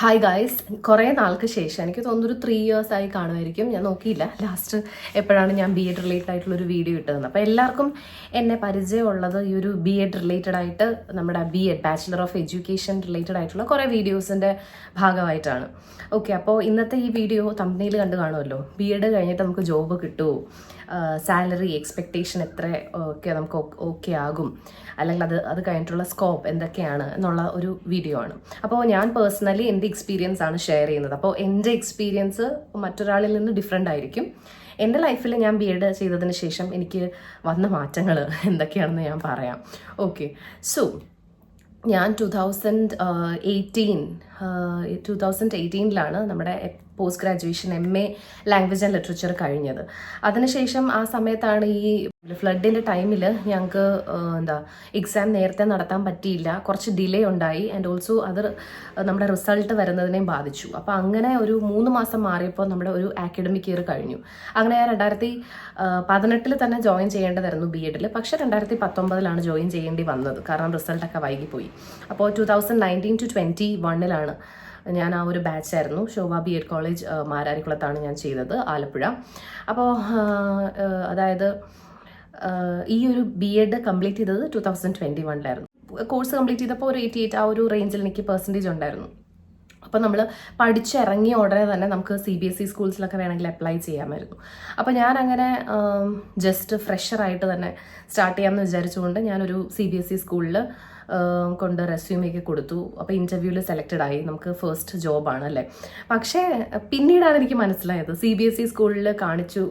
Hi guys കുറേ നാൾക്ക് ശേഷം എനിക്ക് തോന്നുന്നു ത്രീ ഇയേഴ്സ് ആയി കാണുമായിരിക്കും. ഞാൻ നോക്കിയില്ല. ലാസ്റ്റ് എപ്പോഴാണ് ഞാൻ ബി എഡ് റിലേറ്റഡ് ആയിട്ടുള്ള ഒരു വീഡിയോ ഇട്ടത് അപ്പോൾ എല്ലാവർക്കും എന്നെ പരിചയമുള്ളത് ഈ ഒരു ബി എഡ് റിലേറ്റഡ് ആയിട്ട് നമ്മുടെ B Ed bachelor of education related ആയിട്ടുള്ള കുറേ വീഡിയോസിന്റെ ഭാഗമായിട്ടാണ്. ഓക്കെ അപ്പോൾ ഇന്നത്തെ ഈ വീഡിയോ തമ്പനിയിൽ കണ്ട് കാണുമല്ലോ? ബി എഡ് കഴിഞ്ഞിട്ട് നമുക്ക് ജോബ് കിട്ടുമോ സാലറി എക്സ്പെക്റ്റേഷൻ എത്ര ഒക്കെ നമുക്ക് ഓക്കെ ആകും. അല്ലെങ്കിൽ അത് അത് കഴിഞ്ഞിട്ടുള്ള സ്കോപ്പ് എന്തൊക്കെയാണ് എന്നുള്ള ഒരു വീഡിയോ ആണ്. അപ്പോൾ ഞാൻ പേഴ്സണലി എന്റെ എക്സ്പീരിയൻസ് ആണ് ഷെയർ ചെയ്യുന്നത്. അപ്പോൾ എന്റെ എക്സ്പീരിയൻസ് മറ്റൊരാളിൽ നിന്ന് ഡിഫറെന്റ് ആയിരിക്കും. എന്റെ ലൈഫിൽ ഞാൻ ബി എഡ് ചെയ്തതിന് ശേഷം എനിക്ക് വന്ന മാറ്റങ്ങൾ എന്തൊക്കെയാണെന്ന് ഞാൻ പറയാം. ഓക്കെ സോ ഞാൻ two thousand eighteen two thousand എയ്റ്റീനിലാണ് നമ്മുടെ post graduation M A language and literature കഴിഞ്ഞത്. അതിനുശേഷം ആ സമയത്താണ് ഈ ഫ്ലഡിന്റെ ടൈമിൽ ഞങ്ങൾക്ക് എന്താ എക്സാം നേരത്തെ നടത്താൻ പറ്റിയില്ല. കുറച്ച് ഡിലേ ഉണ്ടായി. ആൻഡ് ഓൾസോ അത് നമ്മുടെ റിസൾട്ട് വരുന്നതിനെയും ബാധിച്ചു. അപ്പോൾ അങ്ങനെ ഒരു മൂന്ന് മാസം മാറിയപ്പോൾ നമ്മുടെ ഒരു അക്കാഡമിക് ഇയർ കഴിഞ്ഞു. അങ്ങനെ ഞാൻ രണ്ടായിരത്തി പതിനെട്ടിൽ തന്നെ ജോയിൻ ചെയ്യേണ്ടതായിരുന്നു ബി എഡിൽ പക്ഷേ രണ്ടായിരത്തി പത്തൊമ്പതിലാണ് ജോയിൻ ചെയ്യേണ്ടി വന്നത്. കാരണം റിസൾട്ടൊക്കെ വൈകിപ്പോയി. അപ്പോൾ two thousand nineteen two twenty വണ്ണിലാണ് ഞാൻ ആ ഒരു ബാച്ചായിരുന്നു ശോഭ ബി എഡ് കോളേജ് മാരാരിക്കുളത്താണ് ഞാൻ ചെയ്തത് ആലപ്പുഴ. അപ്പോൾ അതായത് ഈ ഒരു ബി എഡ് കംപ്ലീറ്റ് ചെയ്തത് ടു തൗസൻഡ് ട്വന്റി വണ്ണിലായിരുന്നു കോഴ്സ് കംപ്ലീറ്റ് ചെയ്തപ്പോൾ ഒരു എയ്റ്റി എയ്റ്റ് ആ ഒരു റേഞ്ചിൽ എനിക്ക് പെർസെന്റേജ് ഉണ്ടായിരുന്നു. അപ്പോൾ നമ്മൾ പഠിച്ചിറങ്ങിയ ഉടനെ തന്നെ നമുക്ക് സി ബി എസ് ഇ സ്കൂൾസിലൊക്കെ വേണമെങ്കിൽ അപ്ലൈ ചെയ്യാമായിരുന്നു. അപ്പോൾ ഞാൻ അങ്ങനെ ജസ്റ്റ് ഫ്രഷറായിട്ട് തന്നെ സ്റ്റാർട്ട് ചെയ്യാമെന്ന് വിചാരിച്ചുകൊണ്ട് ഞാനൊരു സി ബി എസ് ഇ സ്കൂളിൽ കൊണ്ട് റെസ്യൂമൊക്കെ കൊടുത്തു. അപ്പോൾ ഇന്റർവ്യൂവിൽ സെലക്റ്റഡ് ആയി. നമുക്ക് ഫസ്റ്റ് ജോബാണ് അല്ലേ? പക്ഷേ പിന്നീടാണ് എനിക്ക് മനസ്സിലായത് സി ബി എസ് ഇ സ്കൂളിൽ കാണിച്ചു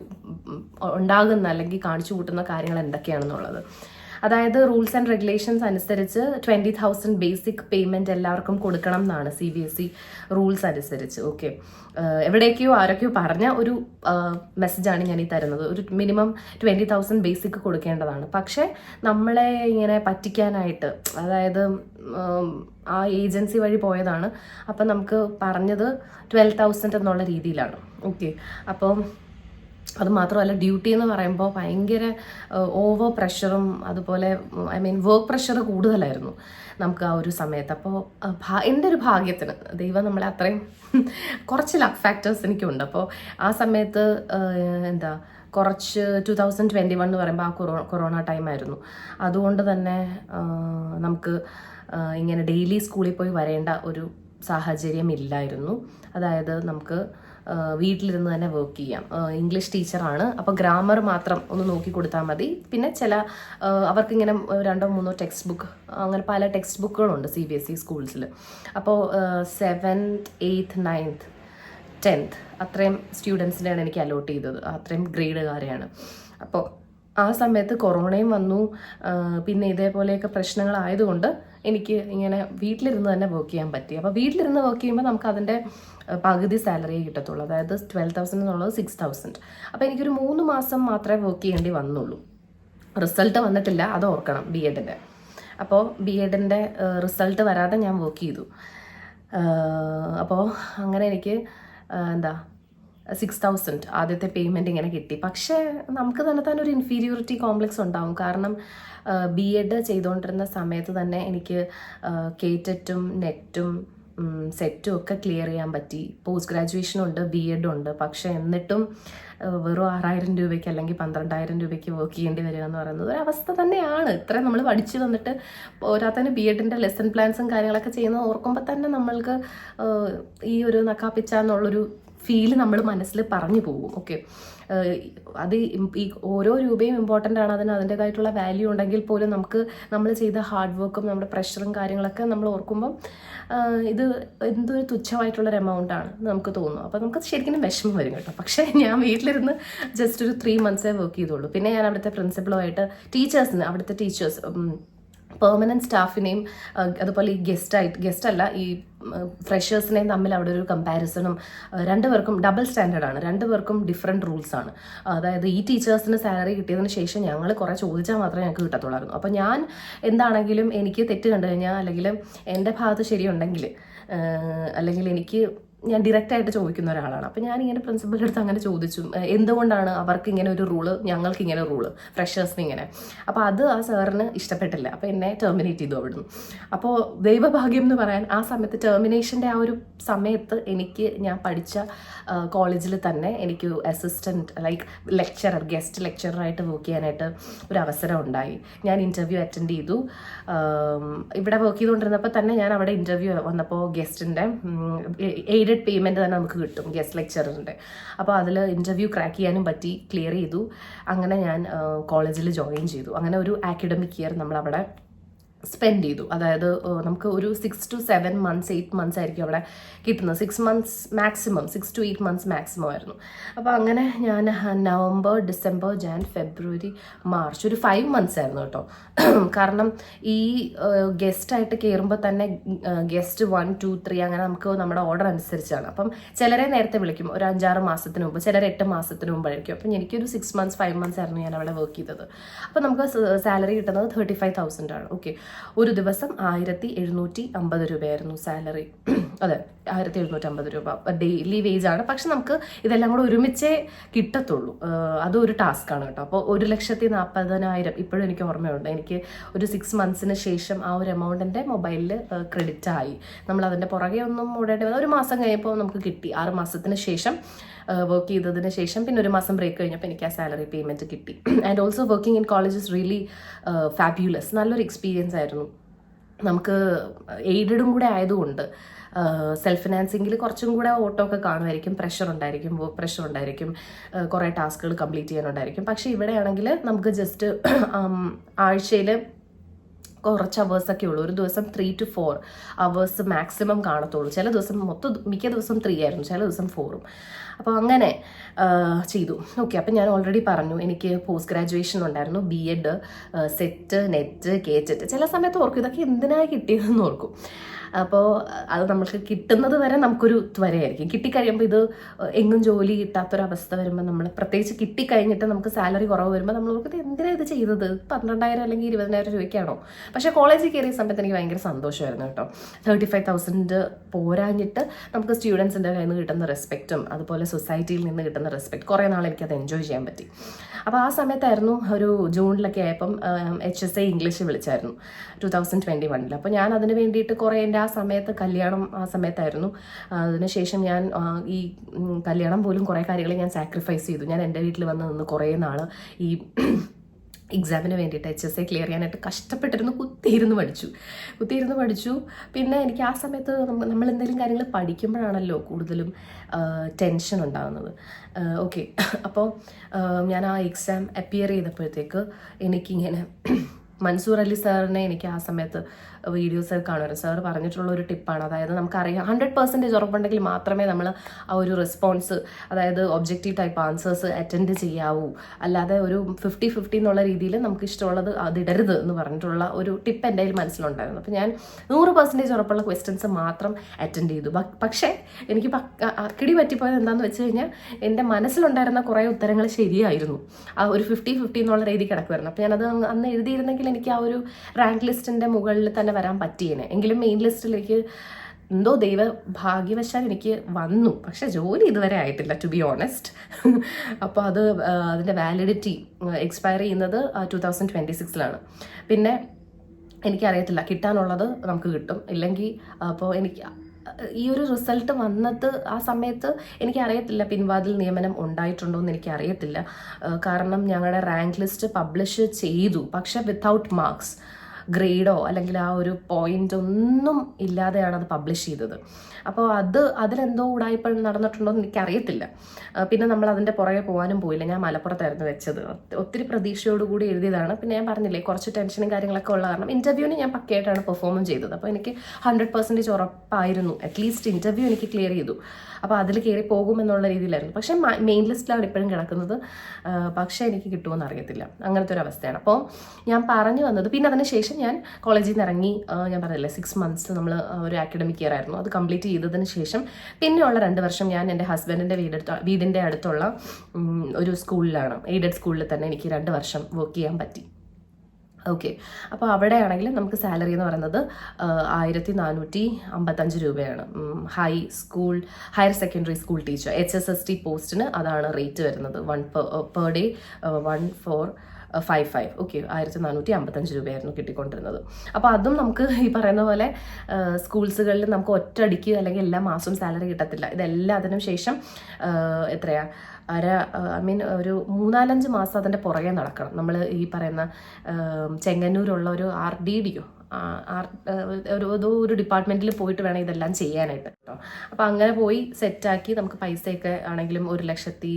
ഉണ്ടാകുന്ന അല്ലെങ്കിൽ കാണിച്ചു കൂട്ടുന്ന കാര്യങ്ങൾ എന്തൊക്കെയാണെന്നുള്ളത്. അതായത് റൂൾസ് ആൻഡ് റെഗുലേഷൻസ് അനുസരിച്ച് ട്വന്റി തൗസൻഡ് ബേസിക് പേയ്മെന്റ് എല്ലാവർക്കും കൊടുക്കണം എന്നാണ് C B S E rules അനുസരിച്ച്. ഓക്കെ എവിടേക്കോ ആരൊക്കെയോ പറഞ്ഞ ഒരു മെസ്സേജാണ് ഞാൻ ഈ തരുന്നത്. ഒരു മിനിമം ട്വന്റി തൗസൻഡ് ബേസിക് കൊടുക്കേണ്ടതാണ്. പക്ഷേ നമ്മളെ ഇങ്ങനെ പറ്റിക്കാനായിട്ട് അതായത് ആ ഏജൻസി വഴി പോയതാണ്. അപ്പം നമുക്ക് പറഞ്ഞത് ട്വൽവ് തൗസൻഡ് എന്നുള്ള രീതിയിലാണ്. ഓക്കെ അപ്പം അത് മാത്രമല്ല ഡ്യൂട്ടി എന്ന് പറയുമ്പോൾ ഭയങ്കര ഓവർ പ്രഷറും അതുപോലെ ഐ മീൻ വർക്ക് പ്രഷർ കൂടുതലായിരുന്നു നമുക്ക് ആ ഒരു സമയത്ത്. അപ്പോൾ എന്റെ ഒരു ഭാഗ്യത്തിന് ദൈവം നമ്മളെ അത്രയും കുറച്ച് ലക്ക് ഫാക്ടേഴ്സ് എനിക്കുണ്ട്. അപ്പോൾ ആ സമയത്ത് എന്താ കുറച്ച് ടു തൗസൻഡ് ട്വന്റി വൺ എന്ന് പറയുമ്പോൾ ആ കൊറോണ കൊറോണ ടൈമായിരുന്നു അതുകൊണ്ട് തന്നെ നമുക്ക് ഇങ്ങനെ ഡെയിലി സ്കൂളിൽ പോയി വരേണ്ട ഒരു സാഹചര്യം ഇല്ലായിരുന്നു. അതായത് നമുക്ക് വീട്ടിലിരുന്ന് തന്നെ വർക്ക് ചെയ്യാം. ഇംഗ്ലീഷ് ടീച്ചറാണ് അപ്പോൾ ഗ്രാമർ മാത്രം ഒന്ന് നോക്കി കൊടുത്താൽ മതി. പിന്നെ ചില അവർക്കിങ്ങനെ രണ്ടോ മൂന്നോ ടെക്സ്റ്റ് ബുക്ക് അങ്ങനെ പല ടെക്സ്റ്റ് ബുക്കുകളുണ്ട് സി ബി എസ് ഇ സ്കൂൾസിൽ അപ്പോൾ സെവൻത്ത് എയ്ത്ത് നയൻത്ത് ടെൻത്ത് അത്രയും സ്റ്റുഡൻസിനെയാണ് എനിക്ക് അലോട്ട് ചെയ്തത്. അത്രയും ഗ്രേഡുകാരെയാണ് അപ്പോൾ ആ സമയത്ത് കൊറോണയും വന്നു. പിന്നെ ഇതേപോലെയൊക്കെ പ്രശ്നങ്ങളായതുകൊണ്ട് എനിക്ക് ഇങ്ങനെ വീട്ടിലിരുന്ന് തന്നെ വർക്ക് ചെയ്യാൻ പറ്റി. അപ്പോൾ വീട്ടിലിരുന്ന് വർക്ക് ചെയ്യുമ്പോൾ നമുക്ക് അതിന്റെ പകുതി സാലറി കിട്ടത്തുള്ളൂ. അതായത് ട്വൽവ് തൗസൻഡ് എന്നുള്ളത് സിക്സ് തൗസൻഡ് അപ്പോൾ എനിക്കൊരു മൂന്ന് മാസം മാത്രമേ വർക്ക് ചെയ്യേണ്ടി വന്നുള്ളൂ. റിസൾട്ട് വന്നിട്ടില്ല അത് ഓർക്കണം ബി എഡിന്റെ അപ്പോൾ ബി എഡിന്റെ റിസൾട്ട് വരാതെ ഞാൻ വർക്ക് ചെയ്തു. അപ്പോൾ അങ്ങനെ എനിക്ക് എന്താ സിക്സ് തൗസൻഡ് ആദ്യത്തെ പേയ്മെന്റ് ഇങ്ങനെ കിട്ടി. പക്ഷേ നമുക്ക് തന്നെ തന്നെ ഒരു ഇൻഫീരിയോറിറ്റി കോംപ്ലക്സ് ഉണ്ടാവും. കാരണം ബി എഡ് ചെയ്തുകൊണ്ടിരുന്ന സമയത്ത് തന്നെ എനിക്ക് കേറ്ററ്റും നെറ്റും സെറ്റും ഒക്കെ ക്ലിയർ ചെയ്യാൻ പറ്റി. പോസ്റ്റ് ഗ്രാജുവേഷൻ ഉണ്ട് ബി എഡ് ഉണ്ട്. പക്ഷെ എന്നിട്ടും വെറും ആറായിരം രൂപയ്ക്ക് അല്ലെങ്കിൽ പന്ത്രണ്ടായിരം രൂപയ്ക്ക് വർക്ക് ചെയ്യേണ്ടി വരിക എന്ന് പറയുന്നത് ഒരു അവസ്ഥ തന്നെയാണ്. ഇത്രയും നമ്മൾ പഠിച്ചു വന്നിട്ട് പോരാത്തതിന് ബി എഡിന്റെ ലെസൺ പ്ലാൻസും കാര്യങ്ങളൊക്കെ ചെയ്യുന്നത് ഓർക്കുമ്പോൾ തന്നെ നമ്മൾക്ക് ഈ ഒരു നക്കാപ്പിച്ച എന്നുള്ളൊരു ഫീൽ നമ്മൾ മനസ്സിൽ പറഞ്ഞു പോകും. ഓക്കെ അത് ഈ ഓരോ രൂപയും ഇമ്പോർട്ടന്റ് ആണ്. അതിന് അതിന്റെതായിട്ടുള്ള വാല്യൂ ഉണ്ടെങ്കിൽ പോലും നമുക്ക് നമ്മൾ ചെയ്ത ഹാർഡ് വർക്കും നമ്മുടെ പ്രഷറും കാര്യങ്ങളൊക്കെ നമ്മൾ ഓർക്കുമ്പം ഇത് എന്തൊരു തുച്ഛമായിട്ടുള്ളൊരു എമൗണ്ട് ആണ് നമുക്ക് തോന്നും അപ്പോൾ നമുക്ക് ശരിക്കും വിഷമം വരും കേട്ടോ. പക്ഷേ ഞാൻ വീട്ടിലിരുന്ന് ജസ്റ്റ് ഒരു ത്രീ മന്ത്സേ വർക്ക് ചെയ്തുള്ളൂ. പിന്നെ ഞാൻ അവിടുത്തെ പ്രിൻസിപ്പളുമായിട്ട് ടീച്ചേഴ്സിന് അവിടുത്തെ ടീച്ചേഴ്സ് പെർമനന്റ് സ്റ്റാഫിനെയും അതുപോലെ ഈ ഗസ്റ്റായിട്ട് ഗസ്റ്റ് അല്ല ഈ ഫ്രഷേഴ്സിനെയും തമ്മിൽ അവിടെ ഒരു കമ്പാരിസണും രണ്ടുപേർക്കും ഡബിൾ സ്റ്റാൻഡേർഡാണ് രണ്ടുപേർക്കും ഡിഫറെന്റ് റൂൾസ് ആണ്. അതായത് ഈ ടീച്ചേഴ്സിന് സാലറി കിട്ടിയതിന് ശേഷം ഞങ്ങൾ കുറേ ചോദിച്ചാൽ മാത്രമേ ഞങ്ങൾക്ക് കിട്ടത്തുള്ളായിരുന്നു. അപ്പോൾ ഞാൻ എന്താണെങ്കിലും എനിക്ക് തെറ്റ് കണ്ടു കഴിഞ്ഞാൽ അല്ലെങ്കിൽ എന്റെ ഭാഗത്ത് ശരിയുണ്ടെങ്കിൽ അല്ലെങ്കിൽ എനിക്ക് ഞാൻ ഡയറക്റ്റ് ആയിട്ട് ചോദിക്കുന്ന ഒരാളാണ്. അപ്പം ഞാൻ ഇങ്ങനെ പ്രിൻസിപ്പലിന്റെ അടുത്ത് അങ്ങനെ ചോദിച്ചു എന്തുകൊണ്ടാണ് അവർക്ക് ഇങ്ങനെ ഒരു റൂൾ ഞങ്ങൾക്ക് ഇങ്ങനെ റൂൾ ഫ്രഷേഴ്സിന് ഇങ്ങനെ? അപ്പോൾ അത് ആ സാറിന് ഇഷ്ടപ്പെട്ടില്ല. അപ്പോൾ എന്നെ ടെർമിനേറ്റ് ചെയ്തു അവിടുന്ന്. അപ്പോൾ ദൈവഭാഗ്യം എന്ന് പറയാൻ ആ സമയത്ത് ടെർമിനേഷന്റെ ആ ഒരു സമയത്ത് എനിക്ക് ഞാൻ പഠിച്ച കോളേജിൽ തന്നെ എനിക്ക് അസിസ്റ്റന്റ് ലൈക്ക് ലെക്ചറർ ഗസ്റ്റ് ലെക്ചറായിട്ട് വർക്ക് ചെയ്യാനായിട്ട് ഒരു അവസരം ഉണ്ടായി. ഞാൻ ഇന്റർവ്യൂ അറ്റൻഡ് ചെയ്തു. ഇവിടെ വർക്ക് ചെയ്തുകൊണ്ടിരുന്നപ്പോൾ തന്നെ ഞാൻ അവിടെ ഇന്റർവ്യൂ വന്നപ്പോൾ ഗസ്റ്റിന്റെ എയ്ഡഡ് പേയ്മെന്റ് തന്നെ നമുക്ക് കിട്ടും ഗസ്റ്റ് ലെക്ചറിന്റെ അപ്പോൾ അതിൽ ഇന്റർവ്യൂ ക്രാക്ക് ചെയ്യാനും പറ്റി ക്ലിയർ ചെയ്തു. അങ്ങനെ ഞാൻ കോളേജിൽ ജോയിൻ ചെയ്തു. അങ്ങനെ ഒരു ആക്കഡമിക് ഇയർ നമ്മളവിടെ സ്പെൻഡ് ചെയ്തു. അതായത് നമുക്ക് ഒരു six two seven months eight months ആയിരിക്കും അവിടെ കിട്ടുന്നത്. Six months maximum six two eight months maximum ആയിരുന്നു. അപ്പോൾ അങ്ങനെ ഞാൻ November December Jan February March ഒരു ഫൈവ് മന്ത്സ് ആയിരുന്നു കേട്ടോ. കാരണം ഈ ഗസ്റ്റായിട്ട് കയറുമ്പോൾ തന്നെ ഗസ്റ്റ് വൺ ടു ത്രീ അങ്ങനെ നമുക്ക് നമ്മുടെ ഓർഡർ അനുസരിച്ചാണ്. അപ്പം ചിലരെ നേരത്തെ വിളിക്കും. ഒരു അഞ്ചാറ് മാസത്തിന് മുമ്പ് ചിലർ എട്ട് മാസത്തിന് മുമ്പായിരിക്കും. അപ്പം എനിക്കൊരു സിക്സ് മന്ത്സ് ഫൈവ് മന്ത്സ് ആയിരുന്നു ഞാൻ അവിടെ വർക്ക് ചെയ്തത്. അപ്പോൾ നമുക്ക് സാലറി കിട്ടുന്നത് തേർട്ടി ഫൈവ് തൗസൻഡ് ആണ്. ഓക്കെ ഒരു ദിവസം ആയിരത്തി എഴുന്നൂറ്റി അമ്പത് രൂപയായിരുന്നു സാലറി. അതെ ആയിരത്തി എഴുന്നൂറ്റി അമ്പത് രൂപ ഡെയിലി വേജ് ആണ്. പക്ഷെ നമുക്ക് ഇതെല്ലാം കൂടെ ഒരുമിച്ചേ കിട്ടത്തുള്ളൂ. അതൊരു ടാസ്ക് ആണ് കേട്ടോ. അപ്പോൾ ഒരു ലക്ഷത്തി നാൽപ്പതിനായിരം ഇപ്പോഴും എനിക്ക് ഓർമ്മയുണ്ട്. എനിക്ക് ഒരു സിക്സ് മന്ത്സിന് ശേഷം ആ ഒരു എമൗണ്ടിന്റെ മൊബൈലിൽ ക്രെഡിറ്റ് ആയി. നമ്മൾ അതിന്റെ പുറകെ ഒന്നും ഓടേണ്ടി വന്നു ഒരു മാസം കഴിഞ്ഞപ്പോൾ നമുക്ക് കിട്ടി. ആറ് മാസത്തിന് ശേഷം വർക്ക് ചെയ്തതിന് ശേഷം പിന്നെ ഒരു മാസം ബ്രേക്ക് കഴിഞ്ഞപ്പോൾ എനിക്ക് ആ സാലറി പേയ്മെന്റ് കിട്ടി. And also working in college is really fabulous നല്ലൊരു എക്സ്പീരിയൻസ് ആയിരുന്നു നമുക്ക് എയ്ഡഡും കൂടെ ആയതുകൊണ്ട് സെൽഫ് ഫിനാൻസിങ്ങിൽ കുറച്ചും കൂടെ ഓട്ടോ ഒക്കെ കാണുമായിരിക്കും. പ്രഷർ ഉണ്ടായിരിക്കും പ്രഷർ ഉണ്ടായിരിക്കും കുറേ ടാസ്കുകൾ കംപ്ലീറ്റ് ചെയ്യാനുണ്ടായിരിക്കും. പക്ഷേ ഇവിടെയാണെങ്കിൽ നമുക്ക് ജസ്റ്റ് ആഴ്ചയിൽ കുറച്ച് അവേഴ്സൊക്കെ ഉള്ളൂ. ഒരു ദിവസം three two four hours maximum കാണത്തുള്ളൂ. ചില ദിവസം മൊത്തം മിക്ക ദിവസം ത്രീ ആയിരുന്നു ചില ദിവസം ഫോറും അപ്പോൾ അങ്ങനെ ചെയ്തു. ഓക്കെ അപ്പം ഞാൻ ഓൾറെഡി പറഞ്ഞു എനിക്ക് പോസ്റ്റ് ഗ്രാജുവേഷൻ ഉണ്ടായിരുന്നു B Ed SET NET KTET ചില സമയത്ത് ഓർക്കും ഇതൊക്കെ എന്തിനായി കിട്ടിയതെന്ന് ഓർക്കും. അപ്പോൾ അത് നമ്മൾക്ക് കിട്ടുന്നത് വരെ നമുക്കൊരു ത്വരയായിരിക്കും. കിട്ടിക്കഴിയുമ്പോൾ ഇത് എങ്ങും ജോലി കിട്ടാത്തൊരവസ്ഥ വരുമ്പോൾ നമ്മൾ പ്രത്യേകിച്ച് കിട്ടിക്കഴിഞ്ഞിട്ട് നമുക്ക് സാലറി കുറവ് വരുമ്പോൾ നമ്മൾ നമുക്ക് എന്തിനാ ഇത് ചെയ്തത്? പന്ത്രണ്ടായിരം അല്ലെങ്കിൽ ഇരുപതിനായിരം രൂപയ്ക്കാണോ? പക്ഷേ കോളേജിൽ കയറിയ സമയത്ത് എനിക്ക് ഭയങ്കര സന്തോഷമായിരുന്നു കേട്ടോ. തേർട്ടി ഫൈവ് തൗസൻഡ് പോരാഞ്ഞിട്ട് നമുക്ക് സ്റ്റുഡൻസിന്റെ കയ്യിൽ നിന്ന് കിട്ടുന്ന റെസ്പെക്റ്റും അതുപോലെ സൊസൈറ്റിയിൽ നിന്ന് കിട്ടുന്ന റെസ്പെക്റ്റ് കുറേ നാൾ എനിക്കത് എൻജോയ് ചെയ്യാൻ പറ്റി. അപ്പോൾ ആ സമയത്തായിരുന്നു ഒരു ജൂണിലൊക്കെ ആയപ്പം എച്ച് എസ് ഐ ഇംഗ്ലീഷ് വിളിച്ചായിരുന്നു ടു തൗസൻഡ് ട്വന്റി വണ്ണിൽ അപ്പോൾ ഞാൻ അതിന് വേണ്ടിയിട്ട് കുറേ എന്റെ ആ സമയത്ത് കല്യാണം ആ സമയത്തായിരുന്നു. അതിനുശേഷം ഞാൻ ഈ കല്യാണം പോലും കുറേ കാര്യങ്ങൾ ഞാൻ സാക്രിഫൈസ് ചെയ്തു. ഞാൻ എന്റെ വീട്ടിൽ വന്ന് നിന്ന് കുറേ നാൾ ഈ എക്സാമിന് വേണ്ടിയിട്ട് എച്ച് എസ് എ ക്ലിയർ ചെയ്യാനായിട്ട് കഷ്ടപ്പെട്ടിരുന്നു. കുത്തിയിരുന്ന് പഠിച്ചു. കുത്തിയിരുന്ന് പഠിച്ചു. പിന്നെ എനിക്ക് ആ സമയത്ത് നമ്മൾ എന്തെങ്കിലും കാര്യങ്ങൾ പഠിക്കുമ്പോഴാണല്ലോ കൂടുതലും ടെൻഷൻ ഉണ്ടാകുന്നത് ഓക്കെ അപ്പോൾ ഞാൻ ആ എക്സാം അപ്പിയർ ചെയ്തപ്പോഴത്തേക്ക് എനിക്കിങ്ങനെ മൻസൂർ അലി സാറിനെ എനിക്ക് ആ സമയത്ത് വീഡിയോസ് കാണുമായിരുന്നു. സാർ പറഞ്ഞിട്ടുള്ള ഒരു ടിപ്പാണ് അതായത് നമുക്കറിയാം ഹൺഡ്രഡ് പെർസെന്റേജ് ഉറപ്പുണ്ടെങ്കിൽ മാത്രമേ നമ്മൾ ആ ഒരു റെസ്പോൺസ് അതായത് ഒബ്ജക്റ്റീവ് ടൈപ്പ് ആൻസേഴ്സ് അറ്റൻഡ് ചെയ്യാവൂ. അല്ലാതെ ഒരു ഫിഫ്റ്റി ഫിഫ്റ്റി എന്നുള്ള രീതിയിൽ നമുക്ക് ഇഷ്ടമുള്ളത് അതിടരുത് എന്ന് പറഞ്ഞിട്ടുള്ള ഒരു ടിപ്പ് എന്റെ കയ്യിൽ മനസ്സിലുണ്ടായിരുന്നു. അപ്പോൾ ഞാൻ നൂറ് പെർസെന്റേജ് ഉറപ്പുള്ള ക്വസ്റ്റ്യൻസ് മാത്രം അറ്റൻഡ് ചെയ്തു. പക്ഷേ എനിക്ക് അക്കിടി പറ്റിപ്പോയത് എന്താണെന്ന് വെച്ച് കഴിഞ്ഞാൽ എന്റെ മനസ്സിലുണ്ടായിരുന്ന കുറേ ഉത്തരങ്ങൾ ശരിയായിരുന്നു. ആ ഒരു ഫിഫ്റ്റി ഫിഫ്റ്റി എന്നുള്ള രീതി കിടക്കുമായിരുന്നു. അപ്പോൾ ഞാനത് അന്ന് എഴുതിയിരുന്നെങ്കിൽ എനിക്ക് ആ ഒരു റാങ്ക് ലിസ്റ്റിന്റെ മുകളിൽ തന്നെ വരാൻ പറ്റിയേനെ. എങ്കിലും മെയിൻ ലിസ്റ്റിലേക്ക് എന്തോ ദൈവ ഭാഗ്യവശാൽ എനിക്ക് വന്നു. പക്ഷെ ജോലി ഇതുവരെ ആയിട്ടില്ല ടു ബി ഓണസ്റ്റ് അപ്പോൾ അത് അതിന്റെ വാലിഡിറ്റി എക്സ്പയർ ചെയ്യുന്നത് ടു തൗസൻഡ് ട്വന്റി സിക്സിലാണ് പിന്നെ എനിക്കറിയത്തില്ല കിട്ടാനുള്ളത് നമുക്ക് കിട്ടും. ഇല്ലെങ്കിൽ അപ്പോൾ എനിക്ക് ഈ ഒരു റിസൾട്ട് വന്നത് ആ സമയത്ത് എനിക്കറിയത്തില്ല പിൻവാതിൽ നിയമനം ഉണ്ടായിട്ടുണ്ടോ എന്ന് എനിക്കറിയത്തില്ല. കാരണം ഞങ്ങളുടെ റാങ്ക് ലിസ്റ്റ് പബ്ലിഷ് ചെയ്തു. പക്ഷേ വിത്തൗട്ട് മാർക്സ് ഗ്രേഡോ അല്ലെങ്കിൽ ആ ഒരു പോയിന്റ് ഒന്നും ഇല്ലാതെയാണ് അത് പബ്ലിഷ് ചെയ്തത്. അപ്പോൾ അത് അതിലെന്തോ ഉടായ്പ നടന്നിട്ടുണ്ടോ എന്ന് എനിക്കറിയത്തില്ല. പിന്നെ നമ്മൾ അതിന്റെ പുറകെ പോകാനും പോയില്ല. ഞാൻ മലപ്പുറത്തായിരുന്നു വെച്ചത്. ഒത്തി- ഒത്തിരി പ്രതീക്ഷയോടുകൂടി എഴുതിയതാണ്. പിന്നെ ഞാൻ പറഞ്ഞില്ലേ കുറച്ച് ടെൻഷനും കാര്യങ്ങളൊക്കെ ഉള്ള കാരണം ഇന്റർവ്യൂവിന് ഞാൻ പക്കയായിട്ടാണ് പെർഫോമും ചെയ്തത്. അപ്പോൾ എനിക്ക് ഹൺഡ്രഡ് പെർസെന്റേജ് ഉറപ്പായിരുന്നു. അറ്റ്ലീസ്റ്റ് ഇന്റർവ്യൂ എനിക്ക് ക്ലിയർ ചെയ്തു. അപ്പോൾ അതിൽ കയറി പോകുമെന്നുള്ള രീതിയിലായിരുന്നു. പക്ഷേ മെയിൻ ലിസ്റ്റിലാണ് ഇപ്പോഴും കിടക്കുന്നത്. പക്ഷേ എനിക്ക് കിട്ടുമെന്ന് അറിയത്തില്ല. അങ്ങനത്തെ ഒരു അവസ്ഥയാണ്. അപ്പോൾ ഞാൻ പറഞ്ഞു വന്നത് പിന്നെ അതിന് ശേഷം ഞാൻ കോളേജിൽ നിന്ന് ഇറങ്ങി ഞാൻ പറഞ്ഞില്ലേ സിക്സ് മന്ത്സ് നമ്മൾ ഒരു അക്കാഡമിക് ഇയർ ആയിരുന്നു. അത് കംപ്ലീറ്റ് ചെയ്തതിന് ശേഷം പിന്നെയുള്ള രണ്ട് വർഷം ഞാൻ എന്റെ ഹസ്ബൻഡിന്റെ വീടെടുത്ത വീടിന്റെ അടുത്തുള്ള ഒരു സ്കൂളിലാണ് എയ്ഡഡ് സ്കൂളിൽ തന്നെ എനിക്ക് രണ്ട് വർഷം വർക്ക് ചെയ്യാൻ പറ്റി. ഓക്കെ അപ്പോൾ അവിടെയാണെങ്കിൽ നമുക്ക് സാലറി എന്ന് പറയുന്നത് ആയിരത്തി നാനൂറ്റി അമ്പത്തഞ്ച് രൂപയാണ് high school higher secondary school teacher H S S T പോസ്റ്റിന് അതാണ് റേറ്റ് വരുന്നത്. One per day one four five five okay ആയിരത്തി നാനൂറ്റി അമ്പത്തഞ്ച് രൂപയായിരുന്നു കിട്ടിക്കൊണ്ടിരുന്നത്. അപ്പോൾ അതും നമുക്ക് ഈ പറയുന്ന പോലെ സ്കൂൾസുകളിൽ നമുക്ക് ഒറ്റയടിക്ക് അല്ലെങ്കിൽ എല്ലാ മാസവും സാലറി കിട്ടത്തില്ല. ഇതെല്ലാത്തിനും ശേഷം എത്രയാണ് എത്രയാ? അര ഐ മീൻ ഒരു മൂന്നാലഞ്ച് മാസം അതിന്റെ പുറകെ നടക്കണം. നമ്മൾ ഈ പറയുന്ന ചെങ്ങന്നൂരുള്ള ഒരു ആർ ഡി ഡിയോ ഒരു ഒരു ഡിപ്പാർട്ട്മെന്റിൽ പോയിട്ട് വേണം ഇതെല്ലാം ചെയ്യാനായിട്ട് കേട്ടോ. അപ്പോൾ അങ്ങനെ പോയി സെറ്റാക്കി നമുക്ക് പൈസയൊക്കെ ആണെങ്കിലും ഒരു ലക്ഷത്തി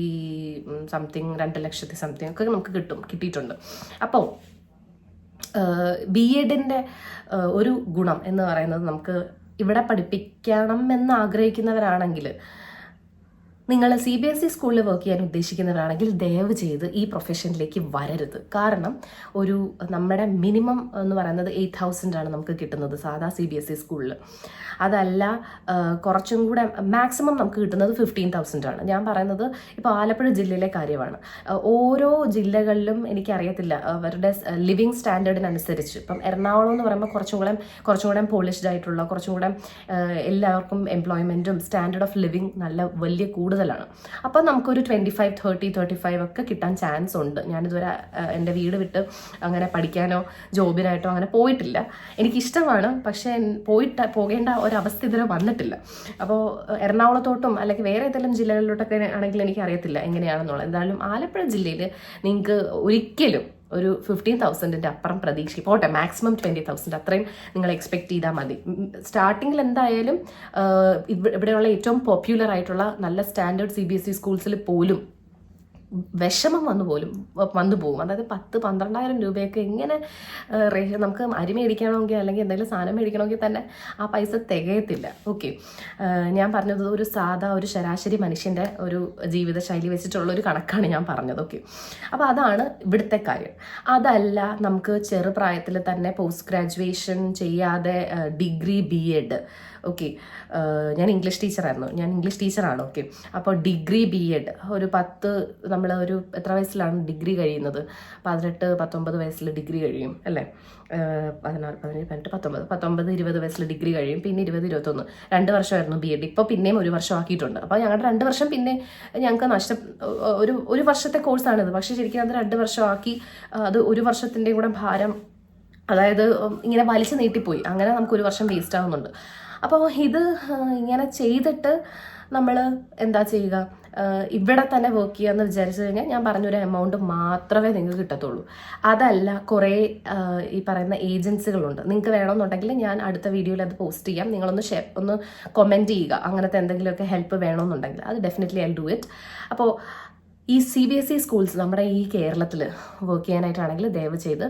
സംതിങ് രണ്ട് ലക്ഷത്തി സംതിങ് ഒക്കെ നമുക്ക് കിട്ടും കിട്ടിയിട്ടുണ്ട്. അപ്പോൾ ബി എഡിന്റെ ഒരു ഗുണം എന്ന് പറയുന്നത് നമുക്ക് ഇവിടെ പഠിപ്പിക്കണം എന്ന് ആഗ്രഹിക്കുന്നവരാണെങ്കിൽ നിങ്ങൾ സി ബി എസ് ഇ സ്കൂളിൽ വർക്ക് ചെയ്യാൻ ഉദ്ദേശിക്കുന്നവരാണെങ്കിൽ ദയവ് ചെയ്ത് ഈ പ്രൊഫഷനിലേക്ക് വരരുത്. കാരണം ഒരു നമ്മുടെ മിനിമം എന്ന് പറയുന്നത് എയ്റ്റ് തൗസൻഡ് ആണ് നമുക്ക് കിട്ടുന്നത് സാധാ സി ബി എസ് ഇ സ്കൂളിൽ അതല്ല കുറച്ചും കൂടെ മാക്സിമം നമുക്ക് കിട്ടുന്നത് ഫിഫ്റ്റീൻ തൗസൻഡ് ആണ്. ഞാൻ പറയുന്നത് ഇപ്പോൾ ആലപ്പുഴ ജില്ലയിലെ കാര്യമാണ്. ഓരോ ജില്ലകളിലും എനിക്കറിയത്തില്ല അവരുടെ ലിവിങ് സ്റ്റാൻഡേർഡിനനുസരിച്ച് ഇപ്പം എറണാകുളം എന്ന് പറയുമ്പോൾ കുറച്ചും കൂടെ കുറച്ചും കൂടെ പോളിഷ്ഡ് ആയിട്ടുള്ള കുറച്ചും കൂടെ എല്ലാവർക്കും എംപ്ലോയ്മെന്റും സ്റ്റാൻഡേർഡ് ഓഫ് ലിവിങ് നല്ല വലിയ കൂടുതലാണ്. അപ്പോൾ നമുക്കൊരു twenty five thirty thirty five ഒക്കെ കിട്ടാൻ ചാൻസ് ഉണ്ട്. ഞാനിതുവരെ എന്റെ വീട് വിട്ട് അങ്ങനെ പഠിക്കാനോ ജോബിനായിട്ടോ അങ്ങനെ പോയിട്ടില്ല. എനിക്കിഷ്ടമാണ് പക്ഷേ പോയിട്ട് പോകേണ്ട ഒരവസ്ഥ ഇതുവരെ വന്നിട്ടില്ല. അപ്പോൾ എറണാകുളത്തോട്ടും അല്ലെങ്കിൽ വേറെ ഏതെങ്കിലും ജില്ലകളിലോട്ടൊക്കെ ആണെങ്കിൽ എനിക്ക് അറിയത്തില്ല എങ്ങനെയാണെന്നുള്ളത്. എന്തായാലും ആലപ്പുഴ ജില്ലയിൽ നിങ്ങൾക്ക് ഒരിക്കലും ഒരു ഫിഫ്റ്റീൻ തൗസൻഡിന്റെ അപ്പുറം പ്രതീക്ഷിക്കും. പോട്ടെ മാക്സിമം ട്വന്റി തൗസൻഡ് അത്രയും നിങ്ങൾ എക്സ്പെക്ട് ചെയ്താൽ മതി. സ്റ്റാർട്ടിങ്ങിൽ എന്തായാലും ഇവിടെയുള്ള ഏറ്റവും പോപ്പുലർ ആയിട്ടുള്ള നല്ല standard C B S E സ്കൂൾസിൽ പോലും വിഷമം വന്നു പോലും വന്നു പോകും. അതായത് പത്ത് പന്ത്രണ്ടായിരം രൂപയൊക്കെ എങ്ങനെ നമുക്ക് അരി മേടിക്കണമെങ്കിൽ അല്ലെങ്കിൽ എന്തെങ്കിലും സാധനം മേടിക്കണമെങ്കിൽ തന്നെ ആ പൈസ തികയത്തില്ല. ഓക്കെ. ഞാൻ പറഞ്ഞത് ഒരു സാധാ ഒരു ശരാശരി മനുഷ്യന്റെ ഒരു ജീവിതശൈലി വെച്ചിട്ടുള്ള ഒരു കണക്കാണ് ഞാൻ പറഞ്ഞത്. ഓക്കെ. അപ്പോൾ അതാണ് ഇവിടുത്തെ കാര്യം. അതല്ല നമുക്ക് ചെറുപ്രായത്തിൽ തന്നെ പോസ്റ്റ് ഗ്രാജുവേഷൻ ചെയ്യാതെ ഡിഗ്രി ബി എഡ് ഓക്കെ ഞാൻ ഇംഗ്ലീഷ് ടീച്ചറായിരുന്നു ഞാൻ ഇംഗ്ലീഷ് ടീച്ചറാണ് ഓക്കെ അപ്പോൾ ഡിഗ്രി ബി എഡ് ഒരു പത്ത് നമ്മൾ ഒരു എത്ര വയസ്സിലാണ് ഡിഗ്രി കഴിയുന്നത്? പതിനെട്ട് പത്തൊമ്പത് വയസ്സിൽ ഡിഗ്രി കഴിയും അല്ലേ? പതിനാറ് പതിനേഴ് പതിനെട്ട് പത്തൊമ്പത്. പത്തൊമ്പത് ഇരുപത് വയസ്സിൽ ഡിഗ്രി കഴിയും പിന്നെ ഇരുപത് ഇരുപത്തൊന്ന്. രണ്ട് വർഷമായിരുന്നു ബി എഡ് ഇപ്പോൾ പിന്നെയും ഒരു വർഷം ആക്കിയിട്ടുണ്ട് അപ്പോൾ ഞങ്ങളുടെ രണ്ട് വർഷം പിന്നെ ഞങ്ങൾക്ക് നഷ്ടം ഒരു ഒരു വർഷത്തെ കോഴ്സാണിത് പക്ഷേ ശരിക്കും അത് രണ്ട് വർഷമാക്കി അത് ഒരു വർഷത്തിന്റെ കൂടെ ഭാരം അതായത് ഇങ്ങനെ വലിച്ചു നീട്ടിപ്പോയി. അങ്ങനെ നമുക്ക് ഒരു വർഷം വേസ്റ്റ് ആവുന്നുണ്ട്. അപ്പോൾ ഇത് ഇങ്ങനെ ചെയ്തിട്ട് നമ്മൾ എന്താ ചെയ്യുക? ഇവിടെ തന്നെ വർക്ക് ചെയ്യുക എന്ന് വിചാരിച്ചു കഴിഞ്ഞാൽ ഞാൻ പറഞ്ഞൊരു എമൗണ്ട് മാത്രമേ നിങ്ങൾക്ക് കിട്ടത്തുള്ളൂ. അതല്ല കുറേ ഈ പറയുന്ന ഏജൻസികളുണ്ട് നിങ്ങൾക്ക് വേണമെന്നുണ്ടെങ്കിൽ ഞാൻ അടുത്ത വീഡിയോയിൽ അത് പോസ്റ്റ് ചെയ്യാം. നിങ്ങളൊന്ന് ഷെയർ ഒന്ന് കമന്റ് ചെയ്യുക. അങ്ങനത്തെ എന്തെങ്കിലുമൊക്കെ ഹെൽപ്പ് വേണമെന്നുണ്ടെങ്കിൽ. അത് ഡെഫിനറ്റ്ലി ഐ ഡു ഇറ്റ് അപ്പോൾ ഈ C B S E schools നമ്മുടെ ഈ കേരളത്തിൽ വർക്ക് ചെയ്യാനായിട്ടാണെങ്കിൽ ദയവ് ചെയ്ത്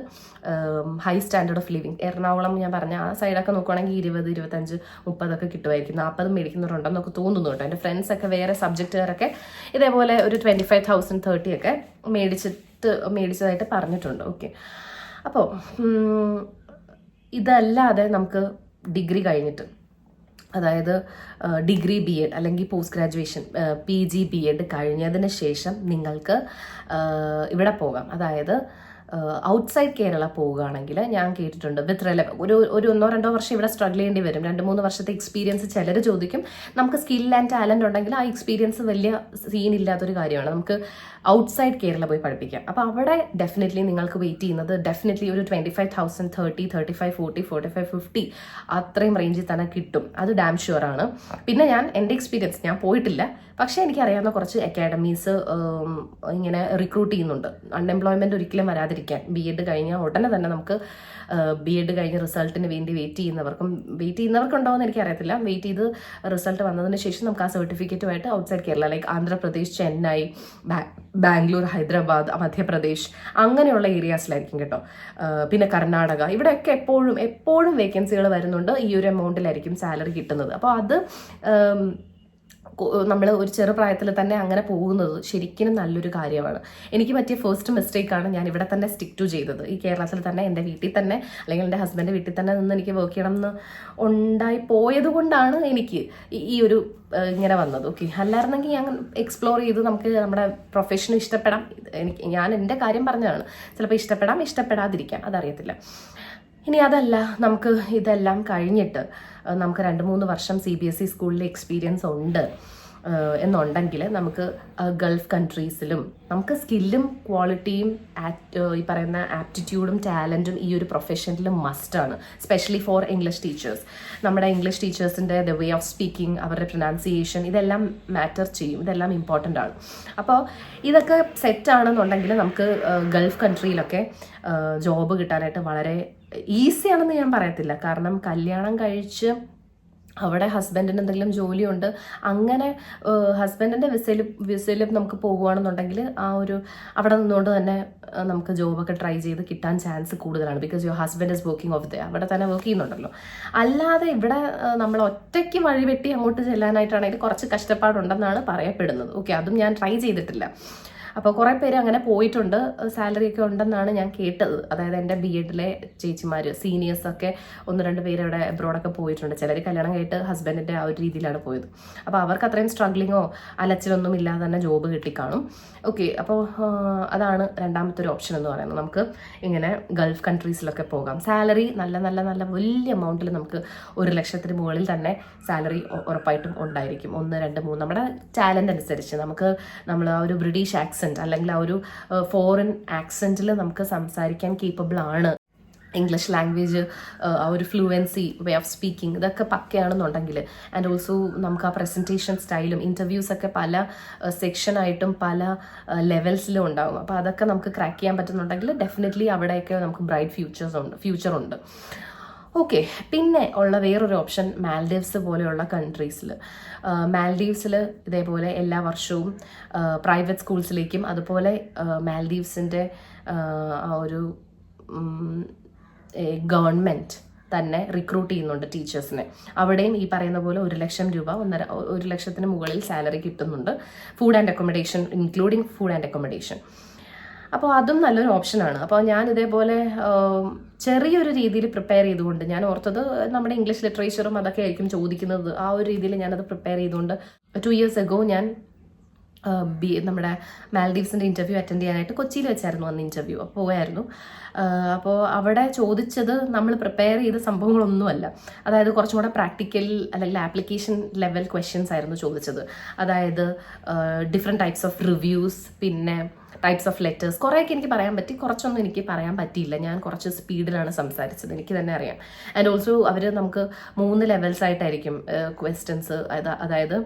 high standard of living Ernakulam ഞാൻ പറഞ്ഞ ആ സൈഡൊക്കെ നോക്കുവാണെങ്കിൽ ഇരുപത് ഇരുപത്തഞ്ച് മുപ്പതൊക്കെ കിട്ടുമായിരിക്കും. നാൽപ്പത് മേടിക്കുന്നവരുണ്ടെന്നൊക്കെ തോന്നുന്നു കേട്ടോ. എന്റെ ഫ്രണ്ട്സൊക്കെ വേറെ സബ്ജക്റ്റുകാരൊക്കെ ഇതേപോലെ ഒരു ട്വന്റി ഫൈവ് തൗസൻഡ് തേർട്ടി ഒക്കെ മേടിച്ചിട്ട് മേടിച്ചതായിട്ട് പറഞ്ഞിട്ടുണ്ട്. ഓക്കെ അപ്പോൾ ഇതല്ലാതെ നമുക്ക് ഡിഗ്രി കഴിഞ്ഞിട്ട് അതായത് ഡിഗ്രി ബി എഡ് അല്ലെങ്കിൽ post graduation P G B Ed കഴിഞ്ഞതിന് ശേഷം നിങ്ങൾക്ക് ഇവിടെ പോകാം. അതായത് ഔട്ട്സൈഡ് കേരള പോവുകയാണെങ്കിൽ ഞാൻ കേട്ടിട്ടുണ്ട് വിത്ത് റെലവ് ഒരു ഒരു ഒന്നോ രണ്ടോ വർഷം ഇവിടെ സ്ട്രഗിൾ ചെയ്യേണ്ടി വരും. രണ്ട് മൂന്ന് വർഷത്തെ എക്സ്പീരിയൻസ് ചിലർ ചോദിക്കും നമുക്ക് സ്കിൽ ആൻഡ് ടാലന്റ് ഉണ്ടെങ്കിൽ ആ എക്സ്പീരിയൻസ് വലിയ സീൻ ഇല്ലാത്തൊരു കാര്യമാണ്. നമുക്ക് ഔട്ട്സൈഡ് കേരള പോയി പഠിപ്പിക്കാം. അപ്പോൾ അവിടെ ഡെഫിനറ്റ്ലി നിങ്ങൾക്ക് വെയിറ്റ് ചെയ്യുന്നത് ഡെഫിനറ്റ്ലി ഒരു twenty five thousand thirty thirty five forty forty five fifty അത്രയും റേഞ്ചിൽ തന്നെ കിട്ടും. അത് ഡാം ഷുവർ ആണ്. പിന്നെ ഞാൻ എന്റെ എക്സ്പീരിയൻസ് ഞാൻ പോയിട്ടില്ല. പക്ഷേ എനിക്കറിയാവുന്ന കുറച്ച് അക്കാഡമീസ് ഇങ്ങനെ റിക്രൂട്ട് ചെയ്യുന്നുണ്ട്. അൺഎംപ്ലോയ്മെന്റ് ഒരിക്കലും വരാതിരിക്കാൻ. ബി എഡ് കഴിഞ്ഞാൽ ഉടനെ തന്നെ നമുക്ക് ബി എഡ് കഴിഞ്ഞ് റിസൾട്ടിന് വേണ്ടി വെയിറ്റ് ചെയ്യുന്നവർക്കും വെയിറ്റ് ചെയ്യുന്നവർക്കുണ്ടോ എന്ന് എനിക്കറിയത്തില്ല. വെയിറ്റ് ചെയ്ത് റിസൾട്ട് വന്നതിന് ശേഷം നമുക്ക് ആ സർട്ടിഫിക്കറ്റുമായിട്ട് ഔട്ട്സൈഡ് കേരള ലൈക്ക് ആന്ധ്രാപ്രദേശ് ചെന്നൈ ബാംഗ്ലൂർ ഹൈദരാബാദ് മധ്യപ്രദേശ് അങ്ങനെയുള്ള ഏരിയാസിലായിരിക്കും കേട്ടോ. പിന്നെ കർണാടക. ഇവിടെയൊക്കെ എപ്പോഴും എപ്പോഴും വേക്കൻസികൾ വരുന്നുണ്ട്. ഈ ഒരു എമൗണ്ടിലായിരിക്കും സാലറി കിട്ടുന്നത്. അപ്പോൾ അത് നമ്മൾ ഒരു ചെറുപ്രായത്തിൽ തന്നെ അങ്ങനെ പോകുന്നത് ശരിക്കും നല്ലൊരു കാര്യമാണ്. എനിക്ക് പറ്റിയ ഫസ്റ്റ് മിസ്റ്റേക്കാണ് ഞാൻ ഇവിടെ തന്നെ സ്റ്റിക്ക് ടു ചെയ്തത്. ഈ കേരളത്തിൽ തന്നെ എന്റെ വീട്ടിൽ തന്നെ അല്ലെങ്കിൽ എന്റെ ഹസ്ബൻഡ് വീട്ടിൽ തന്നെ നിന്ന് എനിക്ക് വർക്ക് ചെയ്യണം എന്ന് ഉണ്ടായി പോയത് കൊണ്ടാണ് എനിക്ക് ഈ- ഒരു ഇങ്ങനെ വന്നത്. ഓക്കെ അല്ലായിരുന്നെങ്കിൽ ഞാൻ എക്സ്പ്ലോർ ചെയ്ത് നമുക്ക് നമ്മുടെ പ്രൊഫഷൻ ഇഷ്ടപ്പെടാം. എനിക്ക് ഞാൻ എന്റെ കാര്യം പറഞ്ഞതാണ്. ചിലപ്പോൾ ഇഷ്ടപ്പെടാം ഇഷ്ടപ്പെടാതിരിക്കാം. അതറിയത്തില്ല. ഇനി അതല്ല. നമുക്ക് ഇതെല്ലാം കഴിഞ്ഞിട്ട് നമുക്ക് രണ്ട് മൂന്ന് വർഷം സി ബി എസ് ഇ സ്കൂളിലെ എക്സ്പീരിയൻസ് ഉണ്ട്. എന്നുണ്ടെങ്കിൽ നമുക്ക് ഗൾഫ് കൺട്രീസിലും നമുക്ക് സ്കില്ലും ക്വാളിറ്റിയും ഈ പറയുന്ന ആപ്റ്റിറ്റ്യൂഡും ടാലന്റും ഈ ഒരു പ്രൊഫഷനിലും മസ്റ്റാണ് സ്പെഷ്യലി ഫോർ ഇംഗ്ലീഷ് ടീച്ചേഴ്സ് നമ്മുടെ ഇംഗ്ലീഷ് ടീച്ചേഴ്സിന്റെ ദ വേ ഓഫ് സ്പീക്കിംഗ് അവരുടെ പ്രൊനൗൺസിയേഷൻ ഇതെല്ലാം മാറ്റർ ചെയ്യും. ഇതെല്ലാം ഇമ്പോർട്ടന്റ് ആണ്. അപ്പോൾ ഇതൊക്കെ സെറ്റ് ആണെന്നുണ്ടെങ്കിൽ നമുക്ക് ഗൾഫ് കൺട്രിയിലൊക്കെ ജോബ് കിട്ടാനായിട്ട് വളരെ ഈസി ആണെന്ന് ഞാൻ പറയത്തില്ല. കാരണം കല്യാണം കഴിച്ച് അവിടെ ഹസ്ബൻഡിന് എന്തെങ്കിലും ജോലിയുണ്ട് അങ്ങനെ ഹസ്ബൻഡിന്റെ വിസയിൽ വിസയിൽ നമുക്ക് പോകുകയാണെന്നുണ്ടെങ്കിൽ ആ ഒരു അവിടെ നിന്നുകൊണ്ട് തന്നെ നമുക്ക് ജോബൊക്കെ ട്രൈ ചെയ്ത് കിട്ടാൻ ചാൻസ് കൂടുതലാണ്. Because your husband is working of the അവിടെ തന്നെ വർക്ക് ചെയ്യുന്നുണ്ടല്ലോ. അല്ലാതെ ഇവിടെ നമ്മൾ ഒറ്റയ്ക്ക് വഴിവെട്ടി അങ്ങോട്ട് ചെല്ലാനായിട്ടാണെങ്കിൽ കുറച്ച് കഷ്ടപ്പാടുണ്ടെന്നാണ് പറയപ്പെടുന്നത്. ഓക്കെ അതും ഞാൻ ട്രൈ ചെയ്തിട്ടില്ല. അപ്പോൾ കുറേ പേര് അങ്ങനെ പോയിട്ടുണ്ട്. സാലറി ഒക്കെ ഉണ്ടെന്നാണ് ഞാൻ കേട്ടത്. അതായത് എന്റെ ബി എഡിലെ ചേച്ചിമാർ സീനിയേഴ്സ് ഒക്കെ ഒന്ന് രണ്ട് പേര് അവിടെ അബ്രോഡൊക്കെ പോയിട്ടുണ്ട്. ചിലർ കല്യാണം കഴിഞ്ഞിട്ട് ഹസ്ബൻഡിന്റെ ആ ഒരു രീതിയിലാണ് പോയത്. അപ്പോൾ അവർക്ക് അത്രയും സ്ട്രഗ്ലിങ്ങോ അലച്ചിലൊന്നും ഇല്ലാതെ തന്നെ ജോബ് കിട്ടിക്കാണും. ഓക്കെ അപ്പോൾ അതാണ് രണ്ടാമത്തെ ഒരു ഓപ്ഷൻ എന്ന് പറയുന്നത്. നമുക്ക് ഇങ്ങനെ ഗൾഫ് കൺട്രീസിലൊക്കെ പോകാം. സാലറി നല്ല നല്ല നല്ല വലിയ എമൗണ്ടിൽ നമുക്ക് ഒരു ലക്ഷത്തിന് മുകളിൽ തന്നെ സാലറി ഉറപ്പായിട്ടും ഉണ്ടായിരിക്കും. ഒന്ന് രണ്ട് മൂന്ന്. നമ്മുടെ ടാലന്റ് അനുസരിച്ച് നമുക്ക് നമ്മൾ ആ ഒരു ബ്രിട്ടീഷ് ആക്സെന്റ് അല്ലെങ്കിൽ ആ ഒരു ഫോറിൻ ആക്സെന്റിൽ നമുക്ക് സംസാരിക്കാൻ കേപ്പബിൾ ആണ്. ഇംഗ്ലീഷ് ലാംഗ്വേജ് ആ ഒരു ഫ്ലുവൻസി വേ ഓഫ് സ്പീക്കിംഗ് ഇതൊക്കെ പക്കയാണെന്നുണ്ടെങ്കിൽ ആൻഡ് ഓൾസോ നമുക്ക് ആ പ്രസന്റേഷൻ സ്റ്റൈലും ഇന്റർവ്യൂസ് ഒക്കെ പല സെക്ഷനായിട്ടും പല ലെവൽസിലും ഉണ്ടാകും അപ്പോൾ അതൊക്കെ നമുക്ക് ക്രാക്ക് ചെയ്യാൻ പറ്റുന്നുണ്ടെങ്കിൽ ഡെഫിനറ്റ്ലി അവിടെയൊക്കെ നമുക്ക് ബ്രൈറ്റ് ഫ്യൂച്ചേഴ്സ് ഉണ്ട് ഫ്യൂച്ചർ ഉണ്ട്. ഓക്കെ പിന്നെ ഉള്ള വേറൊരു ഓപ്ഷൻ മാൽഡീവ്സ് പോലെയുള്ള കൺട്രീസിൽ മാൽഡീവ്സിൽ ഇതേപോലെ എല്ലാ വർഷവും പ്രൈവറ്റ് സ്കൂൾസിലേക്കും അതുപോലെ മാൽഡീവ്സിന്റെ ആ ഒരു ഗവൺമെന്റ് തന്നെ റിക്രൂട്ട് ചെയ്യുന്നുണ്ട് ടീച്ചേഴ്സിനെ അവിടെയും ഈ പറയുന്ന പോലെ ഒരു ലക്ഷം രൂപ ഒന്നര ഒരു ലക്ഷത്തിന് മുകളിൽ സാലറി കിട്ടുന്നുണ്ട്. Food and accommodation including food and accommodation അപ്പോൾ അതും നല്ലൊരു ഓപ്ഷനാണ് അപ്പോൾ ഞാൻ ഇതേപോലെ ചെറിയൊരു രീതിയിൽ പ്രിപ്പയർ ചെയ്തുകൊണ്ട് ഞാൻ ഓർത്തത് നമ്മുടെ ഇംഗ്ലീഷ് ലിറ്ററേച്ചറും അതൊക്കെ ആയിരിക്കും ചോദിക്കുന്നത്. ആ ഒരു രീതിയിൽ ഞാനത് പ്രിപ്പയർ ചെയ്തുകൊണ്ട് ടു ഇയേഴ്സ് എഗോ ഞാൻ ബി നമ്മുടെ മാൽഡീവ്സിന്റെ ഇന്റർവ്യൂ അറ്റൻഡ് ചെയ്യാനായിട്ട് കൊച്ചിയിൽ വെച്ചായിരുന്നു അന്ന് ഇന്റർവ്യൂ അപ്പോൾ പോയായിരുന്നു. അപ്പോൾ അവിടെ ചോദിച്ചത് നമ്മൾ പ്രിപ്പയർ ചെയ്ത സംഭവങ്ങളൊന്നുമല്ല. അതായത് കുറച്ചും കൂടെ പ്രാക്ടിക്കൽ അല്ലെങ്കിൽ ആപ്ലിക്കേഷൻ ലെവൽ ക്വസ്റ്റ്യൻസ് ആയിരുന്നു ചോദിച്ചത്. അതായത് ഡിഫറെന്റ് ടൈപ്സ് ഓഫ് റിവ്യൂസ് പിന്നെ ടൈപ്സ് ഓഫ് ലെറ്റേഴ്സ് കുറേയൊക്കെ എനിക്ക് പറയാൻ പറ്റി. കുറച്ചൊന്നും എനിക്ക് പറയാൻ പറ്റിയില്ല. ഞാൻ കുറച്ച് സ്പീഡിലാണ് സംസാരിച്ചത്. എനിക്ക് തന്നെ അറിയാം. ആൻഡ് ഓൾസോ അവർ നമുക്ക് മൂന്ന് ലെവൽസ് ആയിട്ടായിരിക്കും ക്വസ്റ്റ്യൻസ് അതായത്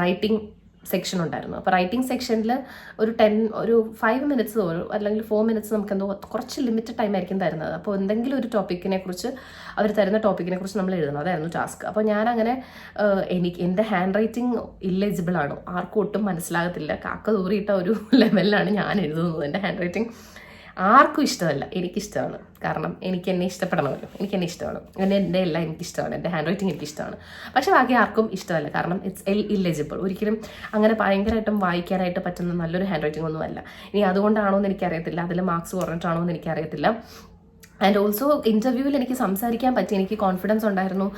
റൈറ്റിംഗ് സെക്ഷൻ ഉണ്ടായിരുന്നു. അപ്പോൾ റൈറ്റിംഗ് സെക്ഷനിൽ ഒരു ടെൻ ഒരു ഫൈവ് മിനിറ്റ്സ് ഒരു അല്ലെങ്കിൽ ഫോർ മിനിറ്റ്സ് നമുക്ക് എന്തോ കുറച്ച് ലിമിറ്റഡ് ടൈം ആയിരിക്കും തരുന്നത്. അപ്പോൾ എന്തെങ്കിലും ഒരു ടോപ്പിക്കിനെ കുറിച്ച് അവർ തരുന്ന ടോപ്പിക്കിനെ കുറിച്ച് നമ്മൾ എഴുതണം. അതായിരുന്നു ടാസ്ക് അപ്പോൾ ഞാനങ്ങനെ എനിക്ക് എന്റെ ഹാൻഡ് റൈറ്റിംഗ് ഇല്ലെജിബിൾ ആണ്? ആർക്കും ഒട്ടും മനസ്സിലാകത്തില്ല. കാക്ക തൂറിയിട്ട ഒരു ലെവലിലാണ് ഞാൻ എഴുതുന്നത് എന്റെ ഹാൻഡ് റൈറ്റിംഗ് ആർക്കും ഇഷ്ടമല്ല. എനിക്കിഷ്ടമാണ്. കാരണം എനിക്ക് എന്നെ ഇഷ്ടപ്പെടണമല്ലോ. എനിക്ക് എന്നെ ഇഷ്ടമാണ്. എന്നെ എന്റെ എല്ലാം എനിക്ക് ഇഷ്ടമാണ് എന്റെ ഹാൻഡ് റൈറ്റിംഗ് എനിക്കിഷ്ടമാണ്. പക്ഷേ ബാക്കി ആർക്കും ഇഷ്ടമല്ല. കാരണം ഇറ്റ്സ് എൽ ഇല്ലെജിബിൾ ഒരിക്കലും അങ്ങനെ ഭയങ്കരമായിട്ടും വായിക്കാനായിട്ട് പറ്റുന്ന നല്ലൊരു ഹാൻഡ് റൈറ്റിംഗ് ഒന്നും അല്ല. ഇനി അതുകൊണ്ടാണോ എന്ന് എനിക്കറിയത്തില്ല. അതിൽ മാർക്സ് കുറഞ്ഞിട്ടാണോ എന്ന് എനിക്കറിയത്തില്ല. ആൻഡ് ഓൾസോ ഇന്റർവ്യൂവിൽ എനിക്ക് സംസാരിക്കാൻ പറ്റി. എനിക്ക് കോൺഫിഡൻസ് ഉണ്ടായിരുന്നു.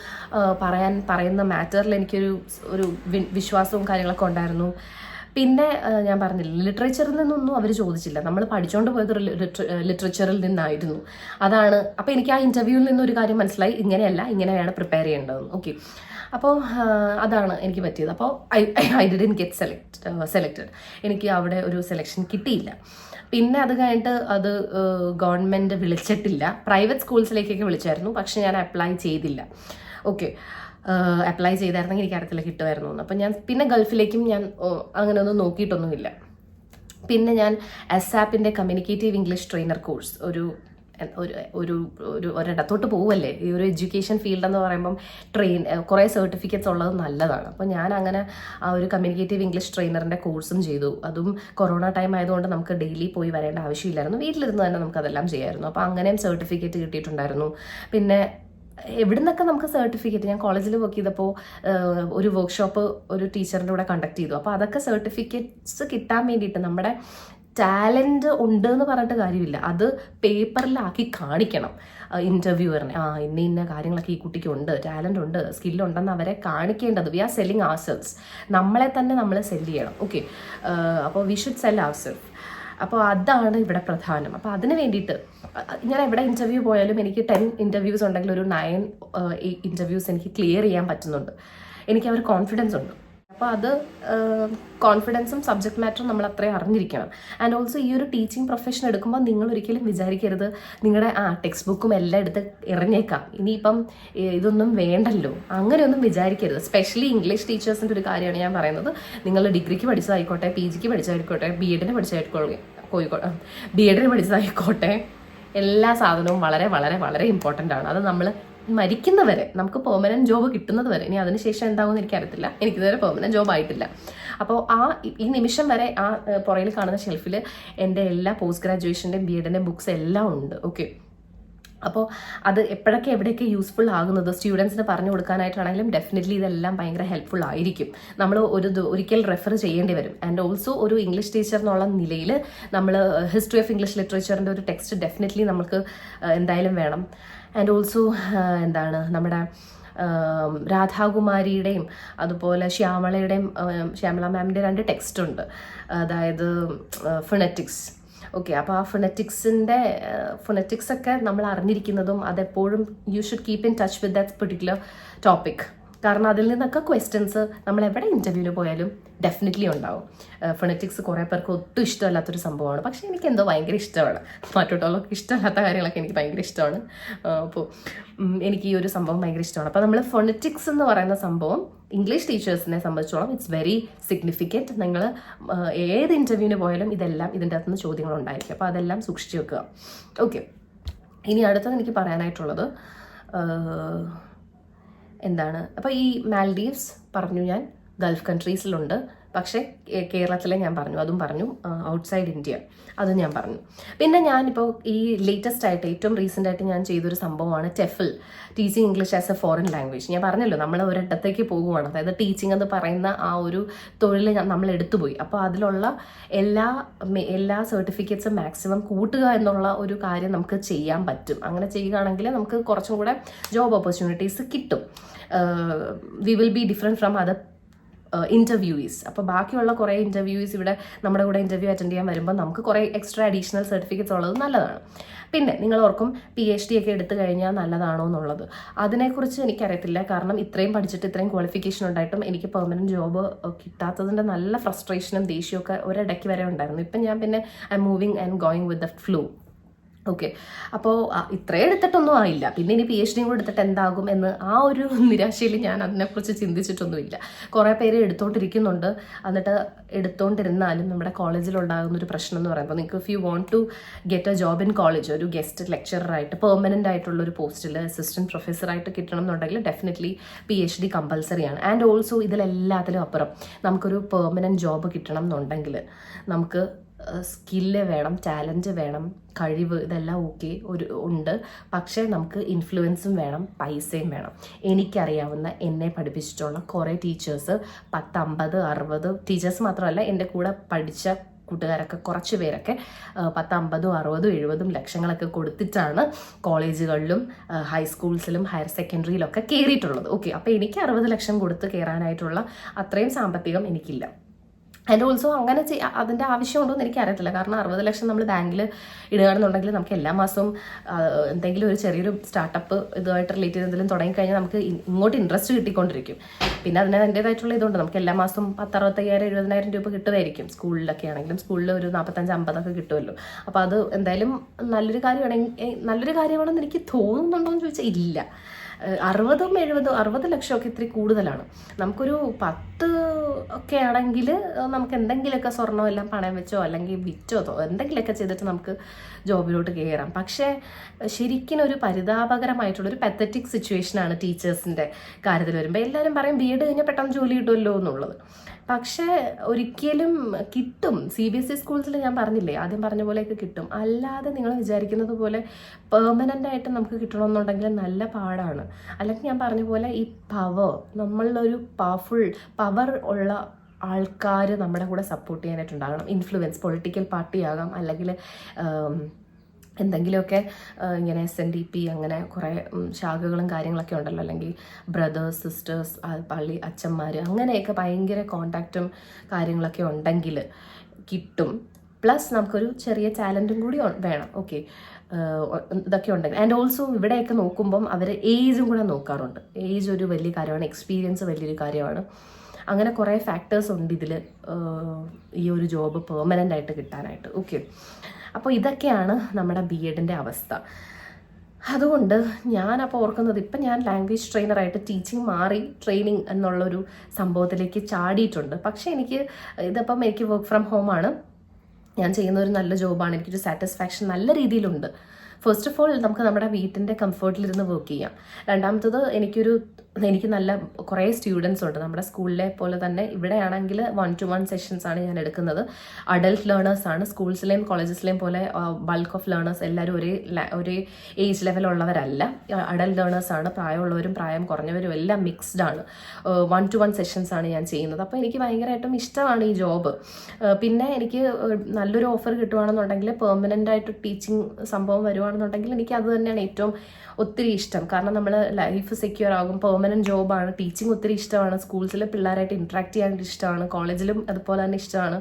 പറയാൻ പറയുന്ന മാറ്ററിൽ എനിക്കൊരു ഒരു വിശ്വാസവും കാര്യങ്ങളൊക്കെ ഉണ്ടായിരുന്നു. പിന്നെ ഞാൻ പറഞ്ഞില്ല ലിറ്ററേച്ചറിൽ നിന്നൊന്നും അവർ ചോദിച്ചില്ല. നമ്മൾ പഠിച്ചുകൊണ്ട് പോയത് ലിറ്ററേച്ചറിൽ നിന്നായിരുന്നു. അതാണ് അപ്പോൾ എനിക്ക് ആ ഇന്റർവ്യൂവിൽ നിന്ന് ഒരു കാര്യം മനസ്സിലായി. ഇങ്ങനെയല്ല ഇങ്ങനെയാണ് പ്രിപ്പയർ ചെയ്യേണ്ടതെന്ന്. ഓക്കെ അപ്പോൾ അതാണ് എനിക്ക് പറ്റിയത്. അപ്പോൾ I I didn't get select selected എനിക്ക് അവിടെ ഒരു സെലക്ഷൻ കിട്ടിയില്ല. പിന്നെ അത് കഴിഞ്ഞിട്ട് അത് ഗവൺമെന്റ് വിളിച്ചിട്ടില്ല. പ്രൈവറ്റ് സ്കൂൾസിലേക്കൊക്കെ വിളിച്ചായിരുന്നു പക്ഷെ ഞാൻ അപ്ലൈ ചെയ്തില്ല. ഓക്കെ അപ്ലൈ ചെയ്തായിരുന്നെങ്കിൽ എനിക്ക് അറിയത്തില്ല കിട്ടുമായിരുന്നു അപ്പം ഞാൻ പിന്നെ ഗൾഫിലേക്കും ഞാൻ അങ്ങനെ ഒന്നും നോക്കിയിട്ടൊന്നുമില്ല. പിന്നെ ഞാൻ എസാപ്പിന്റെ കമ്മ്യൂണിക്കേറ്റീവ് ഇംഗ്ലീഷ് ട്രെയിനർ കോഴ്സ് ഒരു ഒരു ഒരു ഒരു ഒരിടത്തോട്ട് പോവല്ലേ? ഈ ഒരു എഡ്യൂക്കേഷൻ ഫീൽഡ് എന്ന് പറയുമ്പം ട്രെയിൻ കുറേ സർട്ടിഫിക്കറ്റ്സ് ഉള്ളത് നല്ലതാണ്. അപ്പോൾ ഞാൻ അങ്ങനെ ആ ഒരു കമ്മ്യൂണിക്കേറ്റീവ് ഇംഗ്ലീഷ് ട്രെയിനറിന്റെ കോഴ്സും ചെയ്തു. അതും കൊറോണ ടൈം ആയതുകൊണ്ട് നമുക്ക് ഡെയിലി പോയി വരേണ്ട ആവശ്യമില്ലായിരുന്നു. വീട്ടിലിരുന്ന് തന്നെ നമുക്ക് അതെല്ലാം ചെയ്യായിരുന്നു. അപ്പോൾ അങ്ങനെയും സർട്ടിഫിക്കറ്റ് കിട്ടിയിട്ടുണ്ടായിരുന്നു. പിന്നെ എവിടുന്നൊക്കെ നമുക്ക് സർട്ടിഫിക്കറ്റ് ഞാൻ കോളേജിൽ വർക്ക് ചെയ്തപ്പോൾ ഒരു വർക്ക്ഷോപ്പ് ഒരു ടീച്ചറിന്റെ കൂടെ കണ്ടക്ട് ചെയ്തു. അപ്പോൾ അതൊക്കെ സർട്ടിഫിക്കറ്റ്സ് കിട്ടാൻ വേണ്ടിയിട്ട് നമ്മുടെ ടാലന്റ് ഉണ്ട് എന്ന് പറഞ്ഞിട്ട് കാര്യമില്ല. അത് പേപ്പറിലാക്കി കാണിക്കണം ഇന്റർവ്യൂവറിനെ ആ ഇന്ന ഇന്ന കാര്യങ്ങളൊക്കെ ഈ കുട്ടിക്ക് ഉണ്ട് ടാലന്റ് ഉണ്ട് സ്കില്ലുണ്ടെന്ന് അവരെ കാണിക്കേണ്ടത്. വി ആർ സെല്ലിങ് ആർസെൽസ് നമ്മളെ തന്നെ നമ്മൾ സെൽ ചെയ്യണം. ഓക്കെ അപ്പോൾ വി ഷുഡ് സെൽ ആർസെൽഫ് അപ്പോൾ അതാണ് ഇവിടെ പ്രധാനം. അപ്പോൾ അതിന് വേണ്ടിയിട്ട് ഞാൻ എവിടെ ഇന്റർവ്യൂ പോയാലും എനിക്ക് ടെൻ ഇന്റർവ്യൂസ് ഉണ്ടെങ്കിൽ ഒരു നയൻ ഇന്റർവ്യൂസ് എനിക്ക് ക്ലിയർ ചെയ്യാൻ പറ്റുന്നുണ്ട്. എനിക്ക് അവർ കോൺഫിഡൻസ് ഉണ്ട്. അപ്പോൾ അത് കോൺഫിഡൻസും സബ്ജക്ട് മാറ്ററും നമ്മൾ അത്രയും അറിഞ്ഞിരിക്കണം. ആൻഡ് ഓൾസോ ഈ ഒരു ടീച്ചിങ് പ്രൊഫഷൻ എടുക്കുമ്പോൾ നിങ്ങൾ ഒരിക്കലും വിചാരിക്കരുത്. നിങ്ങളുടെ ആ ടെക്സ്റ്റ് ബുക്കും എല്ലാം എടുത്ത് ഇറങ്ങിയേക്കാം ഇനിയിപ്പം ഇതൊന്നും വേണ്ടല്ലോ. അങ്ങനെയൊന്നും വിചാരിക്കരുത്. സ്പെഷ്യലി ഇംഗ്ലീഷ് ടീച്ചേഴ്സിന്റെ ഒരു കാര്യമാണ് ഞാൻ പറയുന്നത്. നിങ്ങൾ ഡിഗ്രിക്ക് പഠിച്ചതായിക്കോട്ടെ പി ജിക്ക് പഠിച്ചതായിക്കോട്ടെ ബി എഡിന് പഠിച്ചതായിക്കോട്ടെ കോഴിക്കോട് ബി എഡിന് പഠിച്ചതായിക്കോട്ടെ എല്ലാ സാധനവും വളരെ വളരെ വളരെ ഇമ്പോർട്ടന്റ് ആണ്. അത് നമ്മൾ മരിക്കുന്നവരെ നമുക്ക് പെർമനന്റ് ജോബ് കിട്ടുന്നത് വരെ ഇനി അതിനുശേഷം എന്താകുമെന്ന് എനിക്കറിയത്തില്ല. എനിക്കിതുവരെ പെർമനന്റ് ജോബ് ആയിട്ടില്ല. അപ്പോൾ ആ ഈ നിമിഷം വരെ ആ പുറയിൽ കാണുന്ന ഷെൽഫിൽ എന്റെ എല്ലാ പോസ്റ്റ് ഗ്രാജുവേഷന്റെയും ബി എഡിന്റെയും ബുക്സ് എല്ലാം ഉണ്ട്. ഓക്കെ അപ്പോൾ അത് എപ്പോഴൊക്കെ എവിടെയൊക്കെ യൂസ്ഫുൾ ആകുന്നത് സ്റ്റുഡൻസിന് പറഞ്ഞു കൊടുക്കാനായിട്ടാണെങ്കിലും ഡെഫിനറ്റ്ലി ഇതെല്ലാം ഭയങ്കര ഹെൽപ്ഫുൾ ആയിരിക്കും. നമ്മൾ ഒരു ഒരിക്കൽ റെഫർ ചെയ്യേണ്ടി വരും. ആൻഡ് ഓൾസോ ഒരു ഇംഗ്ലീഷ് ടീച്ചർ എന്നുള്ള നിലയിൽ നമ്മൾ ഹിസ്റ്ററി ഓഫ് ഇംഗ്ലീഷ് ലിറ്ററേച്ചറിന്റെ ഒരു ടെക്സ്റ്റ് ഡെഫിനറ്റ്ലി നമുക്ക് എന്തായാലും വേണം. ആൻഡ് ഓൾസോ എന്താണ് നമ്മുടെ രാധാകുമാരിയുടെയും അതുപോലെ ശ്യാമളയുടെയും ശ്യാമള മാമിന്റെ രണ്ട് ടെക്സ്റ്റ് ഉണ്ട്. അതായത് ഫിണറ്റിക്സ് ഓക്കെ അപ്പോൾ ആ ഫൊണറ്റിക്സിന്റെ ഫൊണറ്റിക്സ് ഒക്കെ നമ്മൾ അറിഞ്ഞിരിക്കുന്നതും അതെപ്പോഴും you should keep in touch with that particular topic കാരണം അതിൽ നിന്നൊക്കെ ക്വസ്റ്റ്യൻസ് നമ്മൾ എവിടെ ഇന്റർവ്യൂവിന് പോയാലും ഡെഫിനറ്റ്ലി ഉണ്ടാവും. ഫൊണറ്റിക്സ് കുറേ പേർക്ക് ഒട്ടും ഇഷ്ടമല്ലാത്തൊരു സംഭവമാണ്. പക്ഷേ എനിക്ക് എന്തോ ഭയങ്കര ഇഷ്ടമാണ്. മറ്റോട്ടോളൊക്കെ ഇഷ്ടമല്ലാത്ത കാര്യങ്ങളൊക്കെ എനിക്ക് ഭയങ്കര ഇഷ്ടമാണ്. അപ്പോൾ എനിക്ക് ഈ ഒരു സംഭവം ഭയങ്കര ഇഷ്ടമാണ്. അപ്പോൾ നമ്മൾ ഫൊണറ്റിക്സ് എന്ന് പറയുന്ന സംഭവം ഇംഗ്ലീഷ് ടീച്ചേഴ്സിനെ സംബന്ധിച്ചോളം ഇറ്റ്സ് വെരി സിഗ്നിഫിക്കന്റ് നിങ്ങൾ ഏത് ഇന്റർവ്യൂവിന് പോയാലും ഇതെല്ലാം ഇതിന്റെ അകത്തുനിന്ന് ചോദ്യങ്ങൾ ഉണ്ടായിരിക്കും അപ്പോൾ അതെല്ലാം സൂക്ഷിച്ചു വെക്കുക. ഓക്കെ ഇനി അടുത്തത് എനിക്ക് പറയാനായിട്ടുള്ളത് എന്താണ്? അപ്പോൾ ഈ മാൽഡീവ്സ് പറഞ്ഞു ഞാൻ ഗൾഫ് കൺട്രീസിലുണ്ട് പക്ഷേ കേരളത്തിലെ ഞാൻ പറഞ്ഞു അതും പറഞ്ഞു ഔട്ട്സൈഡ് ഇന്ത്യ അതും ഞാൻ പറഞ്ഞു. പിന്നെ ഞാനിപ്പോൾ ഈ ലേറ്റസ്റ്റ് ആയിട്ട് ഏറ്റവും റീസെന്റ് ആയിട്ട് ഞാൻ ചെയ്തൊരു സംഭവമാണ് TEFL teaching English as a foreign language ഞാൻ പറഞ്ഞല്ലോ നമ്മൾ ഒരിടത്തേക്ക് പോകുവാണ്. അതായത് ടീച്ചിങ് എന്ന് പറയുന്ന ആ ഒരു തൊഴിൽ നമ്മൾ എടുത്തുപോയി. അപ്പോൾ അതിലുള്ള എല്ലാ എല്ലാ സർട്ടിഫിക്കറ്റ്സും മാക്സിമം കൂട്ടുക എന്നുള്ള ഒരു കാര്യം നമുക്ക് ചെയ്യാൻ പറ്റും. അങ്ങനെ ചെയ്യുകയാണെങ്കിൽ നമുക്ക് കുറച്ചും കൂടെ ജോബ് ഓപ്പർച്യൂണിറ്റീസ് കിട്ടും. We will be different from other interviewees അപ്പോൾ ബാക്കിയുള്ള കുറേ ഇന്റർവ്യൂസ് ഇവിടെ നമ്മുടെ കൂടെ ഇന്റർവ്യൂ അറ്റൻഡ് ചെയ്യാൻ വരുമ്പോൾ നമുക്ക് കുറേ എക്സ്ട്രാ അഡീഷണൽ സർട്ടിഫിക്കറ്റ്സ് ഉള്ളത് നല്ലതാണ്. പിന്നെ നിങ്ങൾ ഓർക്കും പി എച്ച് ഡി ഒക്കെ എടുത്തു കഴിഞ്ഞാൽ നല്ലതാണോ എന്നുള്ളത്. അതിനെക്കുറിച്ച് എനിക്കറിയത്തില്ല. കാരണം ഇത്രയും പഠിച്ചിട്ട് ഇത്രയും ക്വാളിഫിക്കേഷൻ ഉണ്ടായിട്ടും എനിക്ക് പെർമനന്റ് ജോബ് കിട്ടാത്തതിന്റെ നല്ല ഫ്രസ്ട്രേഷനും ദേഷ്യമൊക്കെ ഒരിടയ്ക്ക് വരെ ഉണ്ടായിരുന്നു. ഇപ്പം ഞാൻ പിന്നെ I moving and going with the flu okay അപ്പോൾ ഇത്രയും എടുത്തിട്ടൊന്നും ആയില്ല. പിന്നെ ഇനി പി എച്ച് ഡിയും കൂടെ എടുത്തിട്ട് എന്താകും എന്ന് ആ ഒരു നിരാശയിൽ ഞാൻ അതിനെക്കുറിച്ച് ചിന്തിച്ചിട്ടൊന്നുമില്ല. കുറേ പേര് എടുത്തോണ്ടിരിക്കുന്നുണ്ട്. എന്നിട്ട് എടുത്തോണ്ടിരുന്നാലും നമ്മുടെ കോളേജിൽ ഉണ്ടാകുന്ന ഒരു പ്രശ്നം എന്ന് പറയുമ്പോൾ നിങ്ങൾക്ക് if you want to get a job in college ഒരു ഗസ്റ്റ് ലെക്ചറായിട്ട് പെർമനന്റ് ആയിട്ടുള്ള ഒരു പോസ്റ്റിൽ അസിസ്റ്റന്റ് പ്രൊഫസറായിട്ട് കിട്ടണം എന്നുണ്ടെങ്കിൽ ഡെഫിനറ്റ്ലി പി എച്ച് ഡി കമ്പൽസറിയാണ് ആൻഡ് ഓൾസോ ഇതിലെല്ലാത്തിലും അപ്പുറം നമുക്കൊരു പെർമനന്റ് ജോബ് കിട്ടണം എന്നുണ്ടെങ്കിൽ നമുക്ക് സ്കില്ല് വേണം ടാലന്റ് വേണം കഴിവ് ഇതെല്ലാം ഓക്കെ ഒരു ഉണ്ട്. പക്ഷേ നമുക്ക് ഇൻഫ്ലുവൻസും വേണം പൈസയും വേണം. എനിക്കറിയാവുന്ന എന്നെ പഠിപ്പിച്ചിട്ടുള്ള കുറേ ടീച്ചേഴ്സ് പത്തമ്പത് അറുപത് ടീച്ചേഴ്സ് മാത്രമല്ല എന്റെ കൂടെ പഠിച്ച കൂട്ടുകാരൊക്കെ കുറച്ച് പേരൊക്കെ പത്ത് പത്തമ്പതും അറുപതും എഴുപതും ലക്ഷങ്ങളൊക്കെ കൊടുത്തിട്ടാണ് കോളേജുകളിലും ഹൈസ്കൂൾസിലും ഹയർ സെക്കൻഡറിയിലൊക്കെ കയറിയിട്ടുള്ളത്. ഓക്കെ അപ്പോൾ എനിക്ക് അറുപത് ലക്ഷം കൊടുത്ത് കയറാനായിട്ടുള്ള അത്രയും സാമ്പത്തികം എനിക്കില്ല. ആൻഡ് ഓൾസോ അങ്ങനെ ചെയ്യ അതിന്റെ ആവശ്യമുണ്ടോ എന്ന് എനിക്കറിയത്തില്ല. കാരണം അറുപത് ലക്ഷം നമ്മൾ ബാങ്കിൽ ഇടുകയാണെന്നുണ്ടെങ്കിൽ നമുക്ക് എല്ലാ മാസവും എന്തെങ്കിലും ഒരു ചെറിയൊരു സ്റ്റാർട്ടപ്പ് ഇതുമായിട്ട് റിലേറ്റ് ചെയ്ത് എന്തെങ്കിലും തുടങ്ങിക്കഴിഞ്ഞാൽ നമുക്ക് ഇങ്ങോട്ട് ഇൻട്രസ്റ്റ് കിട്ടിക്കൊണ്ടിരിക്കും. പിന്നെ അതിന് അതിന്റേതായിട്ടുള്ള ഇതുണ്ട്. നമുക്ക് എല്ലാ മാസവും പത്ത് അറുപത്തയ്യായിരം എഴുപതിനായിരം രൂപ കിട്ടുമായിരിക്കും. സ്കൂളിലൊക്കെ ആണെങ്കിലും സ്കൂളിൽ ഒരു നാൽപ്പത്തഞ്ച് അമ്പതൊക്കെ കിട്ടുമല്ലോ. അപ്പോൾ അത് എന്തായാലും നല്ലൊരു കാര്യമാണെങ്കിൽ നല്ലൊരു കാര്യമാണെന്ന് എനിക്ക് തോന്നുന്നുണ്ടോ എന്ന് ചോദിച്ചാൽ ഇല്ല. അറുപതും എഴുപതും അറുപത് ലക്ഷമൊക്കെ ഇത്തിരി കൂടുതലാണ്. നമുക്കൊരു പത്ത് ഒക്കെ ആണെങ്കിൽ നമുക്ക് എന്തെങ്കിലുമൊക്കെ സ്വർണം എല്ലാം പണയം വെച്ചോ അല്ലെങ്കിൽ വിറ്റോ എന്തെങ്കിലുമൊക്കെ ചെയ്തിട്ട് നമുക്ക് ജോബിലോട്ട് കയറാം. പക്ഷേ ശരിക്കും ഒരു പരിതാപകരമായിട്ടുള്ള ഒരു പത്തറ്റിക് സിറ്റുവേഷനാണ് ടീച്ചേഴ്സിന്റെ കാര്യത്തിൽ വരുമ്പോൾ എല്ലാവരും പറയും ബി എഡ് കഴിഞ്ഞാൽ പെട്ടെന്ന് ജോലി കിട്ടുമല്ലോ എന്നുള്ളത്. പക്ഷേ ഒരിക്കലും കിട്ടും. സി ബി എസ് ഇ സ്കൂൾസിൽ ഞാൻ പറഞ്ഞില്ലേ ആദ്യം പറഞ്ഞ പോലെയൊക്കെ കിട്ടും. അല്ലാതെ നിങ്ങൾ വിചാരിക്കുന്നത് പോലെ പെർമനന്റ് ആയിട്ട് നമുക്ക് കിട്ടണമെന്നുണ്ടെങ്കിൽ നല്ല പാടാണ്. അല്ലെങ്കിൽ ഞാൻ പറഞ്ഞ പോലെ ഈ പവർ നമ്മളിലൊരു പവർഫുൾ പവർ ഉള്ള ആൾക്കാർ നമ്മുടെ കൂടെ സപ്പോർട്ട് ചെയ്യാനായിട്ടുണ്ടാകണം ഇൻഫ്ലുവൻസ് പൊളിറ്റിക്കൽ പാർട്ടി ആകാം അല്ലെങ്കിൽ എന്തെങ്കിലുമൊക്കെ ഇങ്ങനെ എസ് എൻ ഡി പി അങ്ങനെ കുറേ ശാഖകളും കാര്യങ്ങളൊക്കെ ഉണ്ടല്ലോ. അല്ലെങ്കിൽ ബ്രദേഴ്സ് സിസ്റ്റേഴ്സ് പള്ളി അച്ഛന്മാർ അങ്ങനെയൊക്കെ ഭയങ്കര കോണ്ടാക്റ്റും കാര്യങ്ങളൊക്കെ ഉണ്ടെങ്കിൽ കിട്ടും. പ്ലസ് നമുക്കൊരു ചെറിയ ടാലന്റും കൂടി വേണം. ഓക്കെ ഇതൊക്കെ ഉണ്ടെങ്കിൽ. ആൻഡ് ഓൾസോ ഇവിടെയൊക്കെ നോക്കുമ്പം അവർ ഏജും കൂടെ നോക്കാറുണ്ട്. ഏജ് ഒരു വലിയ കാര്യമാണ്. എക്സ്പീരിയൻസ് വലിയൊരു കാര്യമാണ്. അങ്ങനെ കുറേ ഫാക്ടേഴ്സ് ഉണ്ട് ഇതിൽ ഈ ഒരു ജോബ് പെർമനന്റ് ആയിട്ട് കിട്ടാനായിട്ട്. ഓക്കെ അപ്പോൾ ഇതൊക്കെയാണ് നമ്മുടെ ബി എഡിന്റെ അവസ്ഥ. അതുകൊണ്ട് ഞാനപ്പോൾ ഓർക്കുന്നത് ഇപ്പം ഞാൻ ലാംഗ്വേജ് ട്രെയിനറായിട്ട് ടീച്ചിങ് മാറി ട്രെയിനിങ് എന്നുള്ളൊരു സംഭവത്തിലേക്ക് ചാടിയിട്ടുണ്ട്. പക്ഷേ എനിക്ക് ഇതിപ്പം എനിക്ക് വർക്ക് ഫ്രം ഹോമാണ് ഞാൻ ചെയ്യുന്ന ഒരു നല്ല ജോബാണ് എനിക്കൊരു സാറ്റിസ്ഫാക്ഷൻ നല്ല രീതിയിലുണ്ട്. ഫസ്റ്റ് ഓഫ് ഓൾ നമുക്ക് നമ്മുടെ വീട്ടിന്റെ കംഫർട്ടിലിരുന്ന് വർക്ക് ചെയ്യാം. രണ്ടാമത്തത് എനിക്കൊരു എനിക്ക് നല്ല കുറേ സ്റ്റുഡൻസ് ഉണ്ട്. നമ്മുടെ സ്കൂളിലെ പോലെ തന്നെ ഇവിടെയാണെങ്കിൽ വൺ ടു വൺ സെഷൻസ് ആണ് ഞാൻ എടുക്കുന്നത്. അഡൽട്ട് ലേണേഴ്സ് ആണ്. സ്കൂൾസിലെയും കോളേജസിലെയും പോലെ ബൾക്ക് ഓഫ് ലേണേഴ്സ് എല്ലാവരും ഒരേ ഒരേ ഏജ് ലെവലുള്ളവരല്ല അഡൽട്ട് ലേണേഴ്സ് ആണ്. പ്രായമുള്ളവരും പ്രായം കുറഞ്ഞവരും എല്ലാം മിക്സ്ഡ് ആണ്. വൺ ടു വൺ സെഷൻസ് ആണ് ഞാൻ ചെയ്യുന്നത്. അപ്പോൾ എനിക്ക് ഭയങ്കരമായിട്ടും ഇഷ്ടമാണ് ഈ ജോബ് പിന്നെ എനിക്ക് നല്ലൊരു ഓഫർ കിട്ടുവാണെന്നുണ്ടെങ്കിൽ പെർമനന്റ് ആയിട്ട് ടീച്ചിങ് സംഭവം വരുവാണെന്നുണ്ടെങ്കിൽ എനിക്ക് അത് തന്നെയാണ് ഏറ്റവും ഒത്തിരി ഇഷ്ടം. കാരണം നമ്മൾ ലൈഫ് സെക്യൂർ ആകും പെർമനന്റ് ജോബാണ് ടീച്ചിങ് ഒത്തിരി ഇഷ്ടമാണ് സ്കൂൾസിൽ പിള്ളേരായിട്ട് ഇൻട്രാക്ട് ചെയ്യാനായിട്ട് ഇഷ്ടമാണ് കോളേജിലും അതുപോലെ തന്നെ ഇഷ്ടമാണ്.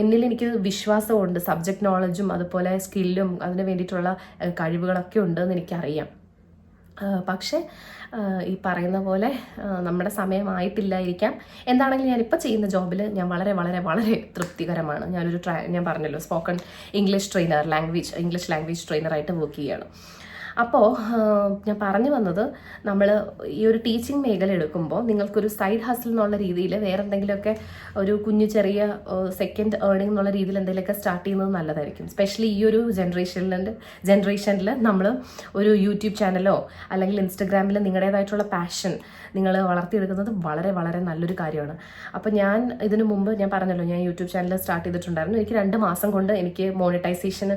എന്നിൽ എനിക്ക് വിശ്വാസമുണ്ട് സബ്ജക്ട് നോളജും അതുപോലെ സ്കില്ലും അതിന് വേണ്ടിയിട്ടുള്ള കഴിവുകളൊക്കെ ഉണ്ടെന്ന് എനിക്കറിയാം. പക്ഷേ ഈ പറയുന്ന പോലെ നമ്മുടെ സമയമായിട്ടില്ലായിരിക്കാം. എന്താണെങ്കിലും ഞാനിപ്പോൾ ചെയ്യുന്ന ജോബിൽ ഞാൻ വളരെ വളരെ വളരെ തൃപ്തികരമാണ്. ഞാനൊരു ട്രാ ഞാൻ പറഞ്ഞല്ലോ spoken English trainer language English language ട്രെയിനറായിട്ട് work ചെയ്യുകയാണ്. അപ്പോൾ ഞാൻ പറഞ്ഞു വന്നത് നമ്മൾ ഈ ഒരു ടീച്ചിങ് മേഖല എടുക്കുമ്പോൾ നിങ്ങൾക്കൊരു സൈഡ് ഹസിൽ എന്നുള്ള രീതിയിൽ വേറെ എന്തെങ്കിലുമൊക്കെ ഒരു കുഞ്ഞു ചെറിയ സെക്കൻഡ് ഏർണിംഗ് എന്നുള്ള രീതിയിൽ എന്തെങ്കിലുമൊക്കെ സ്റ്റാർട്ട് ചെയ്യുന്നത് നല്ലതായിരിക്കും. സ്പെഷ്യലി ഈ ഒരു ജനറേഷനിൽ ജനറേഷനിൽ നമ്മൾ ഒരു യൂട്യൂബ് ചാനലോ അല്ലെങ്കിൽ ഇൻസ്റ്റഗ്രാമിൽ നിങ്ങളുടേതായിട്ടുള്ള പാഷൻ നിങ്ങൾ വളർത്തിയെടുക്കുന്നത് വളരെ വളരെ നല്ലൊരു കാര്യമാണ്. അപ്പോൾ ഞാൻ ഇതിനു മുമ്പ് ഞാൻ പറഞ്ഞല്ലോ ഞാൻ യൂട്യൂബ് ചാനൽ സ്റ്റാർട്ട് ചെയ്തിട്ടുണ്ടായിരുന്നു. എനിക്ക് രണ്ട് മാസം കൊണ്ട് എനിക്ക് മോണിറ്റൈസേഷൻ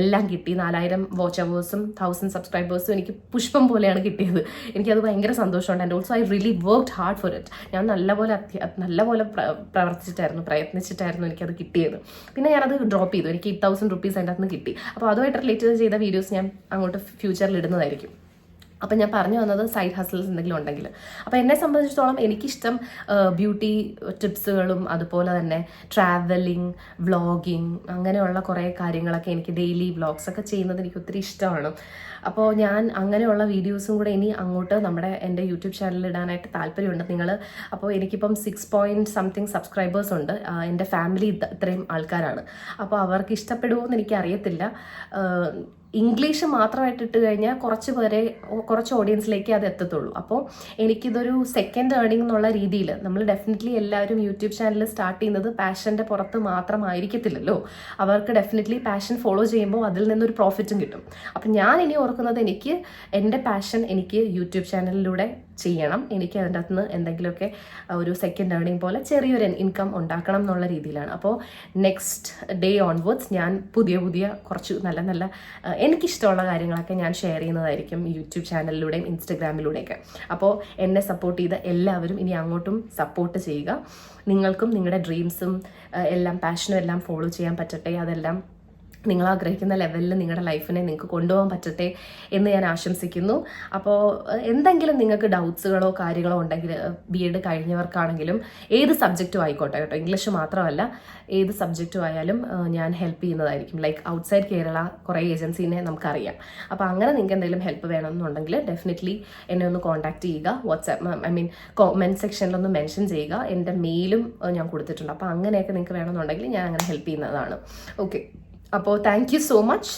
എല്ലാം കിട്ടി. നാലായിരം വാച്ച് അവേഴ്സും തൗസൻഡ് സബ്സ്ക്രൈബേഴ്സും എനിക്ക് പുഷ്പം പോലെയാണ് കിട്ടിയത്. എനിക്കത് ഭയങ്കര സന്തോഷമുണ്ട്. And also I really worked hard for it ഞാൻ നല്ലപോലെ നല്ലപോലെ പ്ര- പ്രവർത്തിച്ചിട്ടായിരുന്നു പ്രയത്നിച്ചിട്ടായിരുന്നു എനിക്കത് കിട്ടിയത്. പിന്നെ ഞാനത് ഡ്രോപ്പ് ചെയ്തു. എനിക്ക് എയ്റ്റ് തൗസൻഡ് റുപ്പീസ് അതിന്റെ അകത്ത് നിന്ന് കിട്ടി. അപ്പോൾ അതുമായിട്ട് റിലേറ്റഡ് ചെയ്ത വീഡിയോസ് ഞാൻ അങ്ങോട്ട് ഫ്യൂച്ചറിൽ ഇടുന്നതായിരിക്കും. അപ്പം ഞാൻ പറഞ്ഞു വന്നത് സൈഡ് ഹസിൽസ് എന്തെങ്കിലും ഉണ്ടെങ്കിൽ. അപ്പോൾ എന്നെ സംബന്ധിച്ചിടത്തോളം എനിക്കിഷ്ടം ബ്യൂട്ടി ടിപ്സുകളും അതുപോലെ തന്നെ ട്രാവലിംഗ് വ്ളോഗിങ് അങ്ങനെയുള്ള കുറേ കാര്യങ്ങളൊക്കെ എനിക്ക് ഡെയിലി വ്ളോഗ്സ് ഒക്കെ ചെയ്യുന്നത് എനിക്ക് ഒത്തിരി ഇഷ്ടമാണ്. അപ്പോൾ ഞാൻ അങ്ങനെയുള്ള വീഡിയോസും കൂടെ ഇനി അങ്ങോട്ട് നമ്മുടെ എന്റെ യൂട്യൂബ് ചാനലിൽ ഇടാനായിട്ട് താല്പര്യമുണ്ട് നിങ്ങൾ അപ്പോൾ എനിക്കിപ്പം സിക്സ് പോയിന്റ് സംതിങ് സബ്സ്ക്രൈബേഴ്സ് ഉണ്ട്. എന്റെ ഫാമിലി ഇത്രയും ആൾക്കാരാണ്. അപ്പോൾ അവർക്ക് ഇഷ്ടപ്പെടുമോ എന്ന് എനിക്കറിയത്തില്ല ഇംഗ്ലീഷ് മാത്രമായിട്ട് ഇട്ട് കഴിഞ്ഞാൽ കുറച്ച് പേരെ കുറച്ച് ഓഡിയൻസിലേക്ക് അത് എത്തത്തുള്ളൂ. അപ്പോൾ എനിക്കിതൊരു സെക്കൻഡ് ഏർണിംഗ് എന്നുള്ള രീതിയിൽ നമ്മൾ ഡെഫിനറ്റ്ലി എല്ലാവരും യൂട്യൂബ് ചാനൽ സ്റ്റാർട്ട് ചെയ്യുന്നത് പാഷന്റെ പുറത്ത് മാത്രമായിരിക്കത്തില്ലല്ലോ. അവർക്ക് ഡെഫിനറ്റ്ലി പാഷൻ ഫോളോ ചെയ്യുമ്പോൾ അതിൽ നിന്നൊരു പ്രോഫിറ്റും കിട്ടും. അപ്പം ഞാൻ ഇനി ഓർക്കുന്നത് എനിക്ക് എന്റെ പാഷൻ എനിക്ക് യൂട്യൂബ് ചാനലിലൂടെ ചെയ്യണം. എനിക്ക് അതിന്റെ അകത്ത് നിന്ന് എന്തെങ്കിലുമൊക്കെ ഒരു സെക്കൻഡ് ഏർണിംഗ് പോലെ ചെറിയൊരു ഇൻകം ഉണ്ടാക്കണം എന്നുള്ള രീതിയിലാണ്. അപ്പോൾ നെക്സ്റ്റ് ഡേ ഓൺവേർഡ്സ് ഞാൻ പുതിയ പുതിയ കുറച്ച് നല്ല നല്ല എനിക്കിഷ്ടമുള്ള കാര്യങ്ങളൊക്കെ ഞാൻ ഷെയർ ചെയ്യുന്നതായിരിക്കും യൂട്യൂബ് ചാനലിലൂടെയും ഇൻസ്റ്റഗ്രാമിലൂടെയൊക്കെ അപ്പോൾ എന്നെ സപ്പോർട്ട് ചെയ്ത എല്ലാവരും ഇനി അങ്ങോട്ടും സപ്പോർട്ട് ചെയ്യുക. നിങ്ങൾക്കും നിങ്ങളുടെ ഡ്രീംസും എല്ലാം പാഷനും എല്ലാം ഫോളോ ചെയ്യാൻ പറ്റട്ടെ. അതെല്ലാം നിങ്ങൾ ആഗ്രഹിക്കുന്ന ലെവലിൽ നിങ്ങളുടെ ലൈഫിനെ നിങ്ങൾക്ക് കൊണ്ടുപോകാൻ പറ്റട്ടെ എന്ന് ഞാൻ ആശംസിക്കുന്നു. അപ്പോൾ എന്തെങ്കിലും നിങ്ങൾക്ക് ഡൗട്ട്സുകളോ കാര്യങ്ങളോ ഉണ്ടെങ്കിൽ ബി എഡ് കഴിഞ്ഞവർക്കാണെങ്കിലും ഏത് സബ്ജക്റ്റും ആയിക്കോട്ടെ കേട്ടോ. ഇംഗ്ലീഷ് മാത്രമല്ല ഏത് സബ്ജക്റ്റും ആയാലും ഞാൻ ഹെൽപ്പ് ചെയ്യുന്നതായിരിക്കും. ലൈക്ക് ഔട്ട്സൈഡ് കേരള കുറേ ഏജൻസീനെ നമുക്കറിയാം. അപ്പോൾ അങ്ങനെ നിങ്ങൾക്ക് എന്തെങ്കിലും ഹെൽപ്പ് വേണമെന്നുണ്ടെങ്കിൽ ഡെഫിനറ്റ്ലി എന്നെ ഒന്ന് കോൺടാക്ട് ചെയ്യുക. വാട്സാപ്പ് ഐ മീൻ കോമെന്റ് സെക്ഷനിലൊന്ന് മെൻഷൻ ചെയ്യുക. എന്റെ മെയിലും ഞാൻ കൊടുത്തിട്ടുണ്ട്. അപ്പോൾ അങ്ങനെയൊക്കെ നിങ്ങൾക്ക് വേണമെന്നുണ്ടെങ്കിൽ ഞാൻ അങ്ങനെ ഹെൽപ്പ് ചെയ്യുന്നതാണ്. ഓക്കെ അപ്പോൾ താങ്ക് യു സോ മച്ച്